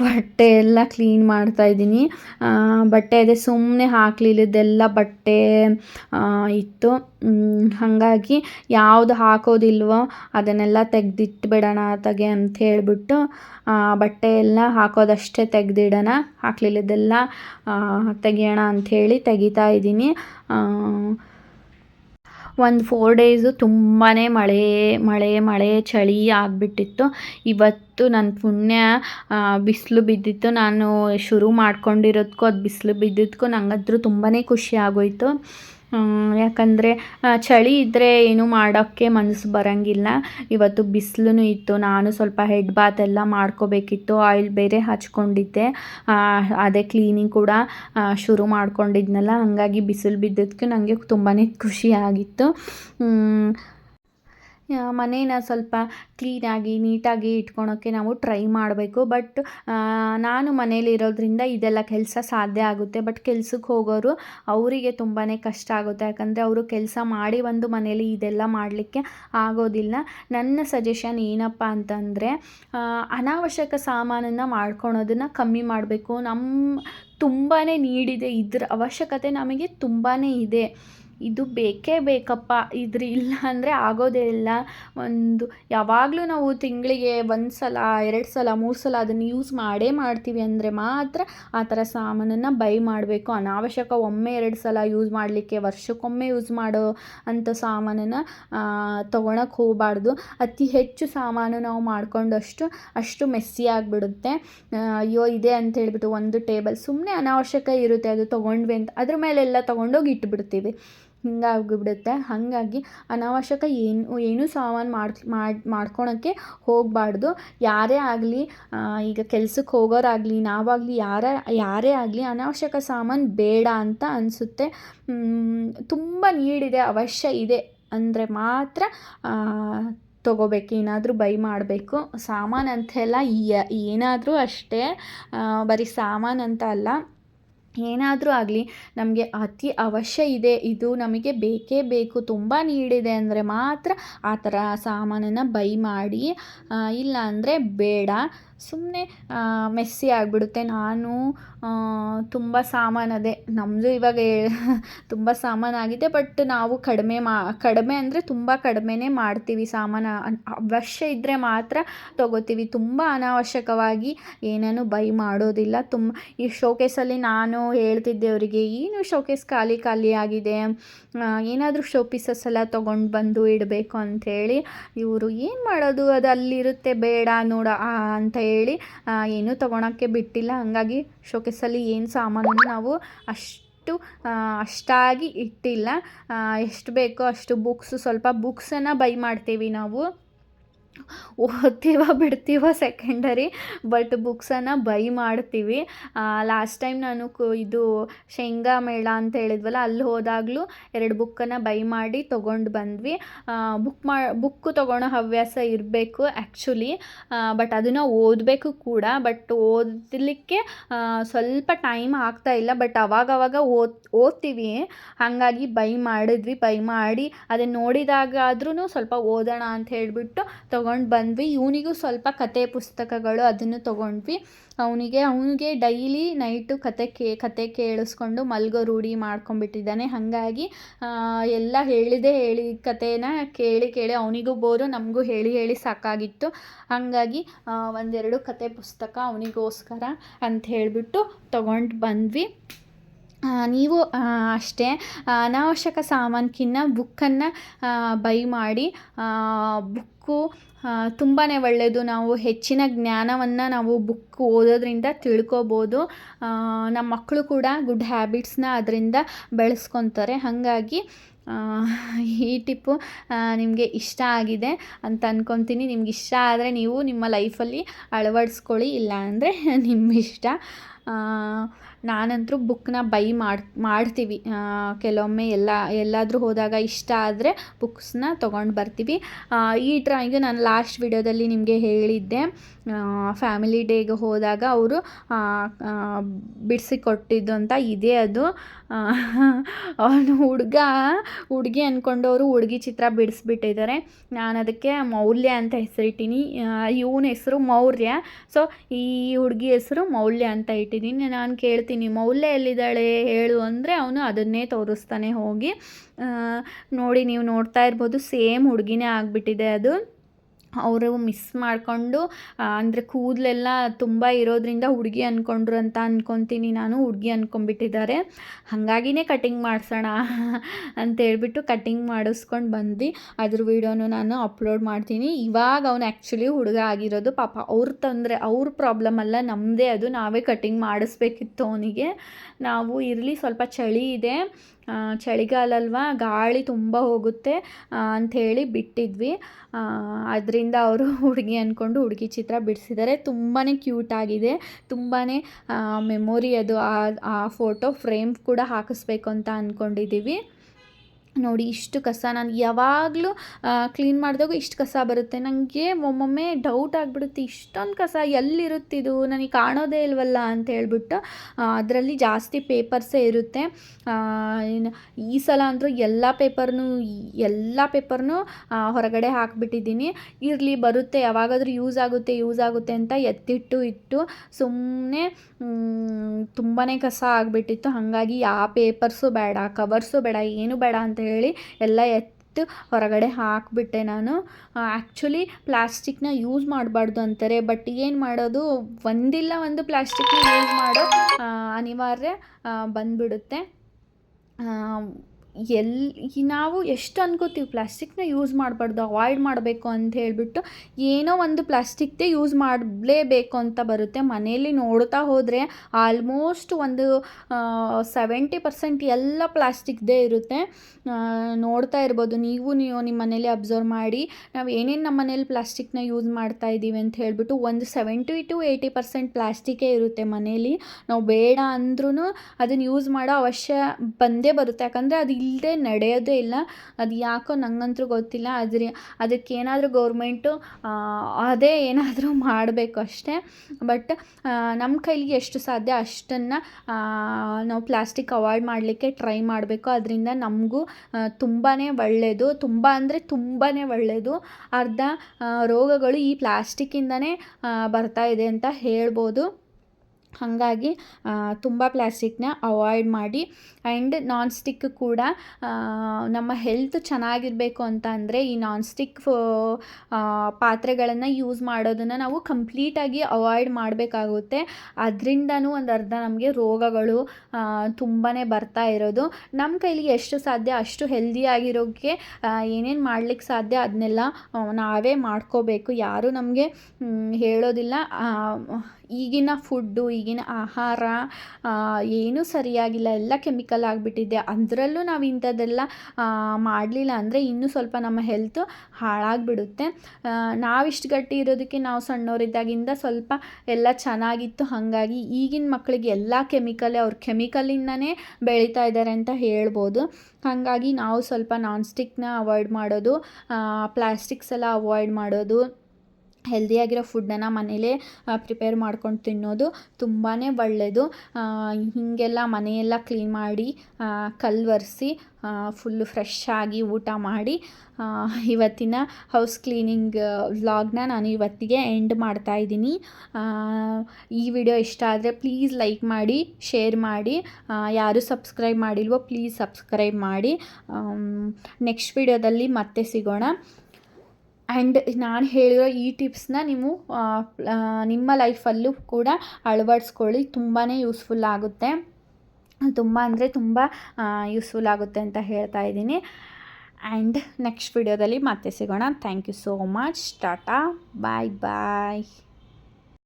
ಬಟ್ಟೆ ಎಲ್ಲ ಕ್ಲೀನ್ ಮಾಡ್ತಾಯಿದ್ದೀನಿ ಬಟ್ಟೆ ಅದೇ ಸುಮ್ಮನೆ ಹಾಕ್ಲಿಲ್ಲದೆಲ್ಲ ಬಟ್ಟೆ ಇತ್ತು. ಹಾಗಾಗಿ ಯಾವುದು ಹಾಕೋದಿಲ್ವೋ ಅದನ್ನೆಲ್ಲ ತೆಗ್ದಿಟ್ಬಿಡೋಣ ತೆಗೆ ಅಂತ ಹೇಳಿಬಿಟ್ಟು ಬಟ್ಟೆ ಎಲ್ಲ ಹಾಕೋದಷ್ಟೇ ತೆಗೆದಿಡೋಣ ಹಾಕ್ಲಿಲ್ಲದೆಲ್ಲ ತೆಗಿಯೋಣ ಅಂಥೇಳಿ ತೆಗಿತಾ ಇದ್ದೀನಿ. ಒಂದು ಫೋರ್ ಡೇಸು ತುಂಬಾ ಮಳೆ ಮಳೆ ಮಳೆ ಚಳಿ ಆಗಿಬಿಟ್ಟಿತ್ತು. ಇವತ್ತು ನನ್ನ ಪುಣ್ಯ ಬಿಸಿಲು ಬಿದ್ದಿತ್ತು. ನಾನು ಶುರು ಮಾಡ್ಕೊಂಡಿರೋದಕ್ಕೂ ಅದು ಬಿಸಿಲು ಬಿದ್ದಿದ್ದಕ್ಕೂ ನನಗಂತೂ ತುಂಬಾ ಖುಷಿ ಆಗೋಯ್ತು. ಯಾಕಂದರೆ ಚಳಿ ಇದ್ದರೆ ಏನು ಮಾಡೋಕ್ಕೆ ಮನಸ್ಸು ಬರೋಂಗಿಲ್ಲ. ಇವತ್ತು ಬಿಸಿಲೂ ಇತ್ತು ನಾನು ಸ್ವಲ್ಪ ಹೆಡ್ ಬಾತ್ ಎಲ್ಲ ಮಾಡ್ಕೋಬೇಕಿತ್ತು ಆಯಿಲ್ ಬೇರೆ ಹಚ್ಕೊಂಡಿದ್ದೆ. ಅದೇ ಕ್ಲೀನಿಂಗ್ ಕೂಡ ಶುರು ಮಾಡ್ಕೊಂಡಿದ್ನಲ್ಲ ಹಾಗಾಗಿ ಬಿಸಿಲು ಬಿದ್ದಿದ್ದಕ್ಕೆ ನನಗೆ ತುಂಬಾ ಖುಷಿ ಆಗಿತ್ತು. ಮ್, ಆ, ಮನೇನ ಸ್ವಲ್ಪ ಕ್ಲೀನಾಗಿ ನೀಟಾಗಿ ಇಟ್ಕೊಳೋಕ್ಕೆ ನಾವು ಟ್ರೈ ಮಾಡಬೇಕು. ಬಟ್ ನಾನು ಮನೇಲಿರೋದ್ರಿಂದ ಇದೆಲ್ಲ ಕೆಲಸ ಸಾಧ್ಯ ಆಗುತ್ತೆ. ಬಟ್ ಕೆಲ್ಸಕ್ಕೆ ಹೋಗೋರು ಅವರಿಗೆ ತುಂಬಾ ಕಷ್ಟ ಆಗುತ್ತೆ. ಯಾಕಂದರೆ ಅವರು ಕೆಲಸ ಮಾಡಿ ಒಂದು ಮನೇಲಿ ಇದೆಲ್ಲ ಮಾಡಲಿಕ್ಕೆ ಆಗೋದಿಲ್ಲ. ನನ್ನ ಸಜೆಷನ್ ಏನಪ್ಪ ಅಂತಂದರೆ ಅನಾವಶ್ಯಕ ಸಾಮಾನನ್ನು ಮಾಡ್ಕೊಳೋದನ್ನು ಕಮ್ಮಿ ಮಾಡಬೇಕು. ನಮ್ಮ ತುಂಬಾ ನೀಡಿದೆ ಇದ್ರ ಅವಶ್ಯಕತೆ ನಮಗೆ ತುಂಬಾ ಇದೆ. ಇದು ಬೇಕೇ ಬೇಕಪ್ಪ. ಇದ್ರ ಇಲ್ಲ ಅಂದರೆ ಆಗೋದೇ ಇಲ್ಲ. ಒಂದು ಯಾವಾಗಲೂ ನಾವು ತಿಂಗಳಿಗೆ ಒಂದು ಸಲ, ಎರಡು ಸಲ, ಮೂರು ಸಲ ಅದನ್ನು ಯೂಸ್ ಮಾಡೇ ಮಾಡ್ತೀವಿ ಅಂದರೆ ಮಾತ್ರ ಆ ಥರ ಸಾಮಾನನ್ನು ಬೈ ಮಾಡಬೇಕು. ಅನಾವಶ್ಯಕ ಒಮ್ಮೆ ಎರಡು ಸಲ ಯೂಸ್ ಮಾಡಲಿಕ್ಕೆ, ವರ್ಷಕ್ಕೊಮ್ಮೆ ಯೂಸ್ ಮಾಡೋ ಅಂಥ ಸಾಮಾನನ್ನು ತೊಗೊಳಕ್ಕೆ ಹೋಗಬಾರ್ದು. ಅತಿ ಹೆಚ್ಚು ಸಾಮಾನು ನಾವು ಮಾಡ್ಕೊಂಡಷ್ಟು ಅಷ್ಟು ಮೆಸ್ಸಿ ಆಗಿಬಿಡುತ್ತೆ. ಅಯ್ಯೋ, ಇದೆ ಅಂತ ಹೇಳಿಬಿಟ್ಟು ಒಂದು ಟೇಬಲ್ ಸುಮ್ಮನೆ ಅನಾವಶ್ಯಕ ಇರುತ್ತೆ. ಅದು ತೊಗೊಂಡ್ವಿ ಅಂತ, ಅದ್ರ ಮೇಲೆಲ್ಲ ತೊಗೊಂಡೋಗಿ ಇಟ್ಬಿಡ್ತೀವಿ. ಹಿಂಗಾಗಿಬಿಡುತ್ತೆ. ಹಾಗಾಗಿ ಅನಾವಶ್ಯಕ ಏನು, ಏನೂ ಸಾಮಾನು ಮಾಡಿ ಮಾಡಿ, ಮಾಡ್ಕೊಳಕ್ಕೆ ಹೋಗಬಾರ್ದು. ಯಾರೇ ಆಗಲಿ ಈಗ ಕೆಲ್ಸಕ್ಕೆ ಹೋಗೋರಾಗಲಿ, ನಾವಾಗಲಿ ಯಾರ, ಯಾರೇ ಆಗಲಿ ಅನಾವಶ್ಯಕ ಸಾಮಾನು ಬೇಡ ಅಂತ ಅನಿಸುತ್ತೆ. ತುಂಬ ನೀಡಿದೆ, ಅವಶ್ಯ ಇದೆ ಅಂದರೆ ಮಾತ್ರ ತೊಗೋಬೇಕು. ಏನಾದರೂ ಬೈ ಮಾಡಬೇಕು. ಸಾಮಾನು ಅಂತೆಲ್ಲ ಏನಾದರೂ ಅಷ್ಟೇ. ಬರೀ ಸಾಮಾನು ಅಂತ ಅಲ್ಲ. ಏನಾದರೂ ಆಗಲಿ ನಮಗೆ ಅತಿ ಅವಶ್ಯ ಇದೆ, ಇದು ನಮಗೆ ಬೇಕೇ ಬೇಕು, ತುಂಬ ನೀಡಿದೆ ಅಂದರೆ ಮಾತ್ರ ಆ ಥರ ಸಾಮಾನನ್ನು ಬೈ ಮಾಡಿ ಇಲ್ಲ ಅಂದರೆ ಬೇಡ. ಸುಮ್ಮನೆ ಮೆಸ್ಸಿ ಆಗಿಬಿಡುತ್ತೆ. ನಾನು ತುಂಬ ಸಾಮಾನು ಅದೇ. ನಮ್ಮದು ಇವಾಗ ತುಂಬ ಸಾಮಾನಾಗಿದೆ ಬಟ್ ನಾವು ಕಡಿಮೆ ಮಾ, ಕಡಿಮೆ ಅಂದರೆ ತುಂಬ ಕಡಿಮೆನೇ ಮಾಡ್ತೀವಿ ಸಾಮಾನು. ಅವಶ್ಯ ಇದ್ದರೆ ಮಾತ್ರ ತೊಗೋತೀವಿ. ತುಂಬ ಅನಾವಶ್ಯಕವಾಗಿ ಏನನ್ನು ಬೈ ಮಾಡೋದಿಲ್ಲ. ತುಂಬ ಈ ಶೋಕೇಸಲ್ಲಿ ನಾನು ಹೇಳ್ತಿದ್ದೆ ಅವರಿಗೆ, ಏನು ಶೋಕೇಸ್ ಖಾಲಿ ಖಾಲಿ ಆಗಿದೆ? ಏನಾದರೂ ಶೋ ಪೀಸಸ್ ಎಲ್ಲ ತೊಗೊಂಡು ಬಂದು ಇಡಬೇಕು ಅಂಥೇಳಿ ಇವರು, ಏನು ಮಾಡೋದು? ಅದು ಅಲ್ಲಿರುತ್ತೆ, ಬೇಡ ನೋಡ ಅಂತ ಹೇಳಿ ಏನೂ ತೊಗೊಳಕ್ಕೆ ಬಿಟ್ಟಿಲ್ಲ. ಹಾಗಾಗಿ ಶೋಕೇಸಲ್ಲಿ ಏನು ಸಾಮಾನನ್ನು ನಾವು ಅಷ್ಟು ಅಷ್ಟಾಗಿ ಇಟ್ಟಿಲ್ಲ. ಎಷ್ಟು ಬೇಕೋ ಅಷ್ಟು ಬುಕ್ಸ್ ಸ್ವಲ್ಪ ಬುಕ್ಸನ್ನು ಬೈ ಮಾಡ್ತೀವಿ ನಾವು. ಓದ್ತೀವ, ಬಿಡ್ತೀವ ಸೆಕೆಂಡರಿ ಬಟ್ ಬುಕ್ಸನ್ನು ಬೈ ಮಾಡ್ತೀವಿ. ಲಾಸ್ಟ್ ಟೈಮ್ ನಾನು ಇದು ಶೇಂಗಾ ಮೇಳ ಅಂತ ಹೇಳಿದ್ವಲ್ಲ, ಅಲ್ಲಿ ಹೋದಾಗಲೂ ಎರಡು ಬುಕ್ಕನ್ನು ಬೈ ಮಾಡಿ ತೊಗೊಂಡು ಬಂದ್ವಿ. ಬುಕ್ ಮಾ ಬುಕ್ಕು ತೊಗೊಳೋ ಹವ್ಯಾಸ ಇರಬೇಕು ಆ್ಯಕ್ಚುಲಿ ಬಟ್ ಅದನ್ನು ಓದಬೇಕು ಕೂಡ ಬಟ್ ಓದಲಿಕ್ಕೆ ಸ್ವಲ್ಪ ಟೈಮ್ ಆಗ್ತಾ ಇಲ್ಲ ಬಟ್ ಅವಾಗ ಓದ್, ಓದ್ತೀವಿ. ಹಾಗಾಗಿ ಬೈ ಮಾಡಿದ್ವಿ ಬೈ ಮಾಡಿ ಅದನ್ನು ನೋಡಿದಾಗ ಆದ್ರೂ ಸ್ವಲ್ಪ ಓದೋಣ ಅಂತ ಹೇಳಿಬಿಟ್ಟು ತೊಗೊಂಡು ತೊಗೊಂಡು ಬಂದ್ವಿ. ಇವನಿಗೂ ಸ್ವಲ್ಪ ಕತೆ ಪುಸ್ತಕಗಳು ಅದನ್ನು ತೊಗೊಂಡ್ವಿ. ಅವನಿಗೆ ಅವನಿಗೆ ಡೈಲಿ ನೈಟು ಕತೆ ಕೇ, ಕತೆ ಕೇಳಿಸ್ಕೊಂಡು ಮಲ್ಗೋ ರೂಢಿ ಮಾಡ್ಕೊಂಡ್ಬಿಟ್ಟಿದ್ದಾನೆ. ಹಾಗಾಗಿ ಎಲ್ಲ ಹೇಳಿದೆ ಹೇಳಿ, ಕತೆನ ಕೇಳಿ ಕೇಳಿ ಅವನಿಗೂ ಬೋರು, ನಮಗೂ ಹೇಳಿ ಹೇಳಿ ಸಾಕಾಗಿತ್ತು. ಹಾಗಾಗಿ ಒಂದೆರಡು ಕತೆ ಪುಸ್ತಕ ಅವನಿಗೋಸ್ಕರ ಅಂತ ಹೇಳಿಬಿಟ್ಟು ತೊಗೊಂಡು ಬಂದ್ವಿ. ನೀವು ಅಷ್ಟೇ. ಅನಾವಶ್ಯಕ ಸಾಮಾನ್ಕಿನ್ನ ಬುಕ್ಕನ್ನು ಬೈ ಮಾಡಿ. ಬುಕ್ಕು ತುಂಬಾ ಒಳ್ಳೆಯದು ನಾವು ಹೆಚ್ಚಿನ ಜ್ಞಾನವನ್ನು ನಾವು ಬುಕ್ ಓದೋದ್ರಿಂದ ತಿಳ್ಕೊಬೋದು. ನಮ್ಮ ಮಕ್ಕಳು ಕೂಡ ಗುಡ್ ಹ್ಯಾಬಿಟ್ಸ್ನ ಅದರಿಂದ ಬೆಳೆಸ್ಕೊತಾರೆ. ಹಾಗಾಗಿ ಈ ಟಿಪ್ಪು ನಿಮಗೆ ಇಷ್ಟ ಆಗಿದೆ ಅಂತ ಅಂದ್ಕೊತೀನಿ ನಿಮ್ಗೆ ಇಷ್ಟ ಆದರೆ ನೀವು ನಿಮ್ಮ ಲೈಫಲ್ಲಿ ಅಳವಡಿಸ್ಕೊಳ್ಳಿ. ಇಲ್ಲ ಅಂದರೆ ನಿಮ್ಮ ಇಷ್ಟ ನಾನಂತೂ ಬುಕ್ನ ಬೈ ಮಾಡಿ, ಮಾಡ್ತೀವಿ. ಕೆಲವೊಮ್ಮೆ ಎಲ್ಲ, ಎಲ್ಲಾದರೂ ಹೋದಾಗ ಇಷ್ಟ ಆದರೆ ಬುಕ್ಸ್ನ ತೊಗೊಂಡು ಬರ್ತೀವಿ. ಈ ಡ್ರಾಯಿಂಗು ನಾನು ಲಾಸ್ಟ್ ವಿಡಿಯೋದಲ್ಲಿ ನಿಮಗೆ ಹೇಳಿದ್ದೆ. ಫ್ಯಾಮಿಲಿ ಡೇಗೆ ಹೋದಾಗ ಅವರು ಬಿಡಿಸಿಕೊಟ್ಟಿದ್ದು ಅಂತ ಇದೆ ಅದು. ಅವನು ಹುಡುಗ, ಹುಡುಗಿ ಅಂದ್ಕೊಂಡವರು ಹುಡುಗಿ ಚಿತ್ರ ಬಿಡಿಸ್ಬಿಟ್ಟಿದ್ದಾರೆ ನಾನು ಅದಕ್ಕೆ ಮೌಲ್ಯ ಅಂತ ಹೆಸರಿಟ್ಟೀನಿ. ಇವನ ಹೆಸರು ಮೌರ್ಯ. ಸೊ ಈ ಹುಡುಗಿ ಹೆಸರು ಮೌಲ್ಯ ಅಂತ ಇಟ್ಟಿದ್ದೀನಿ ನಾನು ಕೇಳ್ತೀನಿ, ಮೌಲ್ಯ ಎಲ್ಲಿದ್ದಾಳೆ ಹೇಳು ಅಂದರೆ ಅವನು ಅದನ್ನೇ ತೋರಿಸ್ತಾನೆ ಹೋಗಿ. ನೋಡಿ, ನೀವು ನೋಡ್ತಾ ಇರ್ಬೋದು, ಸೇಮ್ ಹುಡುಗಿನೇ ಆಗಿಬಿಟ್ಟಿದೆ ಅದು. ಅವರು ಮಿಸ್ ಮಾಡಿಕೊಂಡು ಅಂದರೆ ಕೂದಲೆಲ್ಲ ತುಂಬ ಇರೋದರಿಂದ ಹುಡುಗಿ ಅಂದ್ಕೊಂಡ್ರು ಅಂತ ಅಂದ್ಕೊತೀನಿ ನಾನು, ಹುಡುಗಿ ಅಂದ್ಕೊಂಡ್ಬಿಟ್ಟಿದ್ದಾರೆ ಹಾಗಾಗಿನೇ ಕಟಿಂಗ್ ಮಾಡಿಸೋಣ ಅಂತೇಳ್ಬಿಟ್ಟು ಕಟಿಂಗ್ ಮಾಡಿಸ್ಕೊಂಡು ಬಂದು ಅದ್ರ ವೀಡಿಯೋನು ನಾನು ಅಪ್ಲೋಡ್ ಮಾಡ್ತೀನಿ. ಇವಾಗ ಅವನು ಆ್ಯಕ್ಚುಲಿ ಹುಡುಗ ಆಗಿರೋದು ಪಾಪ, ಅವ್ರ ತೊಂದರೆ, ಅವ್ರ ಪ್ರಾಬ್ಲಮ್ ಅಲ್ಲ ನಮ್ಮದೇ ಅದು. ನಾವೇ ಕಟಿಂಗ್ ಮಾಡಿಸ್ಬೇಕಿತ್ತು ಅವನಿಗೆ. ನಾವು ಇರಲಿ, ಸ್ವಲ್ಪ ಚಳಿ ಇದೆ. ಚಳಿಗಾಲ ಅಲ್ವಾ ಗಾಳಿ ತುಂಬ ಹೋಗುತ್ತೆ ಅಂಥೇಳಿ ಬಿಟ್ಟಿದ್ವಿ. ಅದರಿಂದ ಅವರು ಹುಡುಗಿ ಅಂದ್ಕೊಂಡು ಹುಡುಗಿ ಚಿತ್ರ ಬಿಡಿಸಿದ್ದಾರೆ. ತುಂಬಾ ಕ್ಯೂಟ್ ಆಗಿದೆ. ತುಂಬಾ ಮೆಮೊರಿ ಅದು ಆ ಫೋಟೋ ಫ್ರೇಮ್ ಕೂಡ ಹಾಕಿಸ್ಬೇಕು ಅಂತ ಅಂದ್ಕೊಂಡಿದ್ದೀವಿ ನೋಡಿ ಇಷ್ಟು ಕಸ ನಾನು ಯಾವಾಗಲೂ ಕ್ಲೀನ್ ಮಾಡಿದಾಗ ಇಷ್ಟು ಕಸ ಬರುತ್ತೆ. ನನಗೆ ಒಮ್ಮೊಮ್ಮೆ ಡೌಟ್ ಆಗಿಬಿಡುತ್ತೆ, ಇಷ್ಟೊಂದು ಕಸ ಎಲ್ಲಿರುತ್ತಿದು ನನಗೆ ಕಾಣೋದೇ ಇಲ್ವಲ್ಲ ಅಂತ ಹೇಳ್ಬಿಟ್ಟು ಅದರಲ್ಲಿ ಜಾಸ್ತಿ ಪೇಪರ್ಸೇ ಇರುತ್ತೆ. ಈ ಸಲ ಅಂದರೂ ಎಲ್ಲ ಪೇಪರ್ನು ಎಲ್ಲ ಪೇಪರ್ನು ಹೊರಗಡೆ ಹಾಕಿಬಿಟ್ಟಿದ್ದೀನಿ. ಇರಲಿ, ಬರುತ್ತೆ, ಯಾವಾಗಾದರೂ ಯೂಸ್ ಆಗುತ್ತೆ ಯೂಸ್ ಆಗುತ್ತೆ ಅಂತ ಎತ್ತಿಟ್ಟು ಇಟ್ಟು ಸುಮ್ಮನೆ ತುಂಬಾ ಕಸ ಆಗಿಬಿಟ್ಟಿತ್ತು. ಹಾಗಾಗಿ ಯಾವ ಪೇಪರ್ಸು ಬೇಡ ಕವರ್ಸು ಬೇಡ, ಏನು ಬೇಡ ಅಂತ ಹೇಳಿ ಎಲ್ಲ ಎತ್ತು ಹೊರಗಡೆ ಹಾಕಿಬಿಟ್ಟೆ ನಾನು. ಆ್ಯಕ್ಚುಲಿ ಪ್ಲಾಸ್ಟಿಕ್ನ ಯೂಸ್ ಮಾಡಬಾರ್ದು ಅಂತಾರೆ ಬಟ್ ಏನು ಮಾಡೋದು, ಒಂದಿಲ್ಲ ಒಂದು ಪ್ಲಾಸ್ಟಿಕ್ನ ಯೂಸ್ ಮಾಡೋ ಅನಿವಾರ್ಯ ಬಂದುಬಿಡುತ್ತೆ. ಎಲ್ಲಿ ನಾವು ಎಷ್ಟು ಅನ್ಕೋತೀವಿ ಪ್ಲಾಸ್ಟಿಕ್ನ ಯೂಸ್ ಮಾಡಬಾರ್ದು, ಅವಾಯ್ಡ್ ಮಾಡಬೇಕು ಅಂತ ಹೇಳಿಬಿಟ್ಟು ಏನೋ ಒಂದು ಪ್ಲಾಸ್ಟಿಕ್ದೇ ಯೂಸ್ ಮಾಡಲೇಬೇಕು ಅಂತ ಬರುತ್ತೆ. ಮನೆಯಲ್ಲಿ ನೋಡ್ತಾ ಹೋದರೆ ಆಲ್ಮೋಸ್ಟ್ ಒಂದು ಸೆವೆಂಟಿ ಪರ್ಸೆಂಟ್ ಎಲ್ಲ ಪ್ಲಾಸ್ಟಿಕ್ದೇ ಇರುತ್ತೆ. ನೋಡ್ತಾ ಇರ್ಬೋದು. ನೀವು ನೀವು ನಿಮ್ಮ ಮನೇಲಿ ಅಬ್ಸರ್ವ್ ಮಾಡಿ, ನಾವು ಏನೇನು ನಮ್ಮ ಮನೇಲಿ ಪ್ಲಾಸ್ಟಿಕ್ನ ಯೂಸ್ ಮಾಡ್ತಾ ಇದ್ದೀವಿ ಅಂತ ಹೇಳಿಬಿಟ್ಟು ಒಂದು ಸೆವೆಂಟಿ ಟು ಏಯ್ಟಿ ಪರ್ಸೆಂಟ್ ಪ್ಲಾಸ್ಟಿಕೇ ಇರುತ್ತೆ ಮನೇಲಿ. ನಾವು ಬೇಡ ಅಂದ್ರೂ ಅದನ್ನು ಯೂಸ್ ಮಾಡೋ ಅವಶ್ಯ ಬಂದೇ ಬರುತ್ತೆ. ಯಾಕಂದರೆ ಅದು ಇಲ್ಲದೆ ನಡೆಯೋದೇ ಇಲ್ಲ. ಅದು ಯಾಕೋ ನನಗಂತೂ ಗೊತ್ತಿಲ್ಲ. ಅದ್ರ, ಅದಕ್ಕೇನಾದರೂ ಗೌರ್ಮೆಂಟು ಅದೇ ಏನಾದರೂ ಮಾಡಬೇಕು ಅಷ್ಟೇ. ಬಟ್ ನಮ್ಮ ಕೈಲಿ ಎಷ್ಟು ಸಾಧ್ಯ ಅಷ್ಟನ್ನು ನಾವು ಪ್ಲಾಸ್ಟಿಕ್ ಅವಾಯ್ಡ್ ಮಾಡಲಿಕ್ಕೆ ಟ್ರೈ ಮಾಡಬೇಕು. ಅದರಿಂದ ನಮಗೂ ತುಂಬಾ ಒಳ್ಳೆಯದು ತುಂಬ ಅಂದರೆ ತುಂಬಾ ಒಳ್ಳೆಯದು ಅರ್ಧ ರೋಗಗಳು ಈ ಪ್ಲಾಸ್ಟಿಕ್ಕಿಂದನೇ ಬರ್ತಾ ಇದೆ ಅಂತ ಹೇಳ್ಬೋದು. ಹಾಗಾಗಿ ತುಂಬ ಪ್ಲಾಸ್ಟಿಕ್ನ ಅವಾಯ್ಡ್ ಮಾಡಿ. ಆ್ಯಂಡ್ ನಾನ್ ಸ್ಟಿಕ್ ಕೂಡ ನಮ್ಮ ಹೆಲ್ತ್ ಚೆನ್ನಾಗಿರಬೇಕು ಅಂತ ಅಂದರೆ ಈ ನಾನ್ ಸ್ಟಿಕ್ ಪಾತ್ರೆಗಳನ್ನು ಯೂಸ್ ಮಾಡೋದನ್ನು ನಾವು ಕಂಪ್ಲೀಟಾಗಿ ಅವಾಯ್ಡ್ ಮಾಡಬೇಕಾಗುತ್ತೆ. ಅದರಿಂದನೂ ಒಂದು ಅರ್ಧ ನಮಗೆ ರೋಗಗಳು ತುಂಬಾ ಬರ್ತಾ ಇರೋದು. ನಮ್ಮ ಕೈಲಿ ಎಷ್ಟು ಸಾಧ್ಯ ಅಷ್ಟು ಹೆಲ್ದಿಯಾಗಿರೋಕ್ಕೆ ಏನೇನು ಮಾಡ್ಲಿಕ್ಕೆ ಸಾಧ್ಯ ಅದನ್ನೆಲ್ಲ ನಾವೇ ಮಾಡ್ಕೋಬೇಕು. ಯಾರೂ ನಮಗೆ ಹೇಳೋದಿಲ್ಲ. ಈಗಿನ ಫುಡ್ಡು, ಈಗಿನ ಆಹಾರ ಏನೂ ಸರಿಯಾಗಿಲ್ಲ, ಎಲ್ಲ ಕೆಮಿಕಲ್ ಆಗಿಬಿಟ್ಟಿದೆ. ಅದರಲ್ಲೂ ನಾವು ಇಂಥದ್ದೆಲ್ಲ ಮಾಡಲಿಲ್ಲ ಅಂದರೆ ಇನ್ನೂ ಸ್ವಲ್ಪ ನಮ್ಮ ಹೆಲ್ತು ಹಾಳಾಗಿಬಿಡುತ್ತೆ. ನಾವಿಷ್ಟು ಗಟ್ಟಿ ಇರೋದಕ್ಕೆ ನಾವು ಸಣ್ಣವರಿದ್ದಾಗಿಂದ ಸ್ವಲ್ಪ ಎಲ್ಲ ಚೆನ್ನಾಗಿತ್ತು. ಹಾಗಾಗಿ ಈಗಿನ ಮಕ್ಕಳಿಗೆ ಎಲ್ಲ ಕೆಮಿಕಲೇ, ಅವ್ರು ಕೆಮಿಕಲಿಂದನೇ ಬೆಳೀತಾ ಇದ್ದಾರೆ ಅಂತ ಹೇಳ್ಬೋದು. ಹಾಗಾಗಿ ನಾವು ಸ್ವಲ್ಪ ನಾನ್ ಸ್ಟಿಕ್ನ ಅವಾಯ್ಡ್ ಮಾಡೋದು ಪ್ಲಾಸ್ಟಿಕ್ಸ್ ಎಲ್ಲ ಅವಾಯ್ಡ್ ಮಾಡೋದು. ಹೆಲ್ದಿಯಾಗಿರೋ ಫುಡ್ಡನ್ನು ಮನೆಯಲ್ಲೇ ಪ್ರಿಪೇರ್ ಮಾಡ್ಕೊಂಡು ತಿನ್ನೋದು ತುಂಬಾ ಒಳ್ಳೆಯದು ಹೀಗೆಲ್ಲ ಮನೆಯೆಲ್ಲ ಕ್ಲೀನ್ ಮಾಡಿ ಕಲ್ವರ್ಸಿ ಫುಲ್ಲು ಫ್ರೆಶ್ ಆಗಿ ಊಟ ಮಾಡಿ ಇವತ್ತಿನ ಹೌಸ್ ಕ್ಲೀನಿಂಗ್ ವ್ಲಾಗ್ನ ನಾನು ಇವತ್ತಿಗೆ ಎಂಡ್ ಮಾಡ್ತಾ ಇದ್ದೀನಿ. ಈ ವಿಡಿಯೋ ಇಷ್ಟ ಆದರೆ ಪ್ಲೀಸ್ ಲೈಕ್ ಮಾಡಿ, ಶೇರ್ ಮಾಡಿ. ಯಾರು ಸಬ್ಸ್ಕ್ರೈಬ್ ಮಾಡಿಲ್ವೋ ಪ್ಲೀಸ್ ಸಬ್ಸ್ಕ್ರೈಬ್ ಮಾಡಿ. ನೆಕ್ಸ್ಟ್ ವಿಡಿಯೋದಲ್ಲಿ ಮತ್ತೆ ಸಿಗೋಣ. ಆ್ಯಂಡ್ ನಾನು ಹೇಳಿರೋ ಈ ಟಿಪ್ಸ್ನ ನೀವು ನಿಮ್ಮ ಲೈಫಲ್ಲೂ ಕೂಡ ಅಳವಡಿಸ್ಕೊಳ್ಳಿ. ತುಂಬಾ ಯೂಸ್ಫುಲ್ ಆಗುತ್ತೆ. ತುಂಬ ಅಂದರೆ ತುಂಬ ಯೂಸ್ಫುಲ್ ಆಗುತ್ತೆ ಅಂತ ಹೇಳ್ತಾ ಇದ್ದೀನಿ. ಆ್ಯಂಡ್ ನೆಕ್ಸ್ಟ್ ವಿಡಿಯೋದಲ್ಲಿ ಮತ್ತೆ ಸಿಗೋಣ. Thank you so much Tata bye bye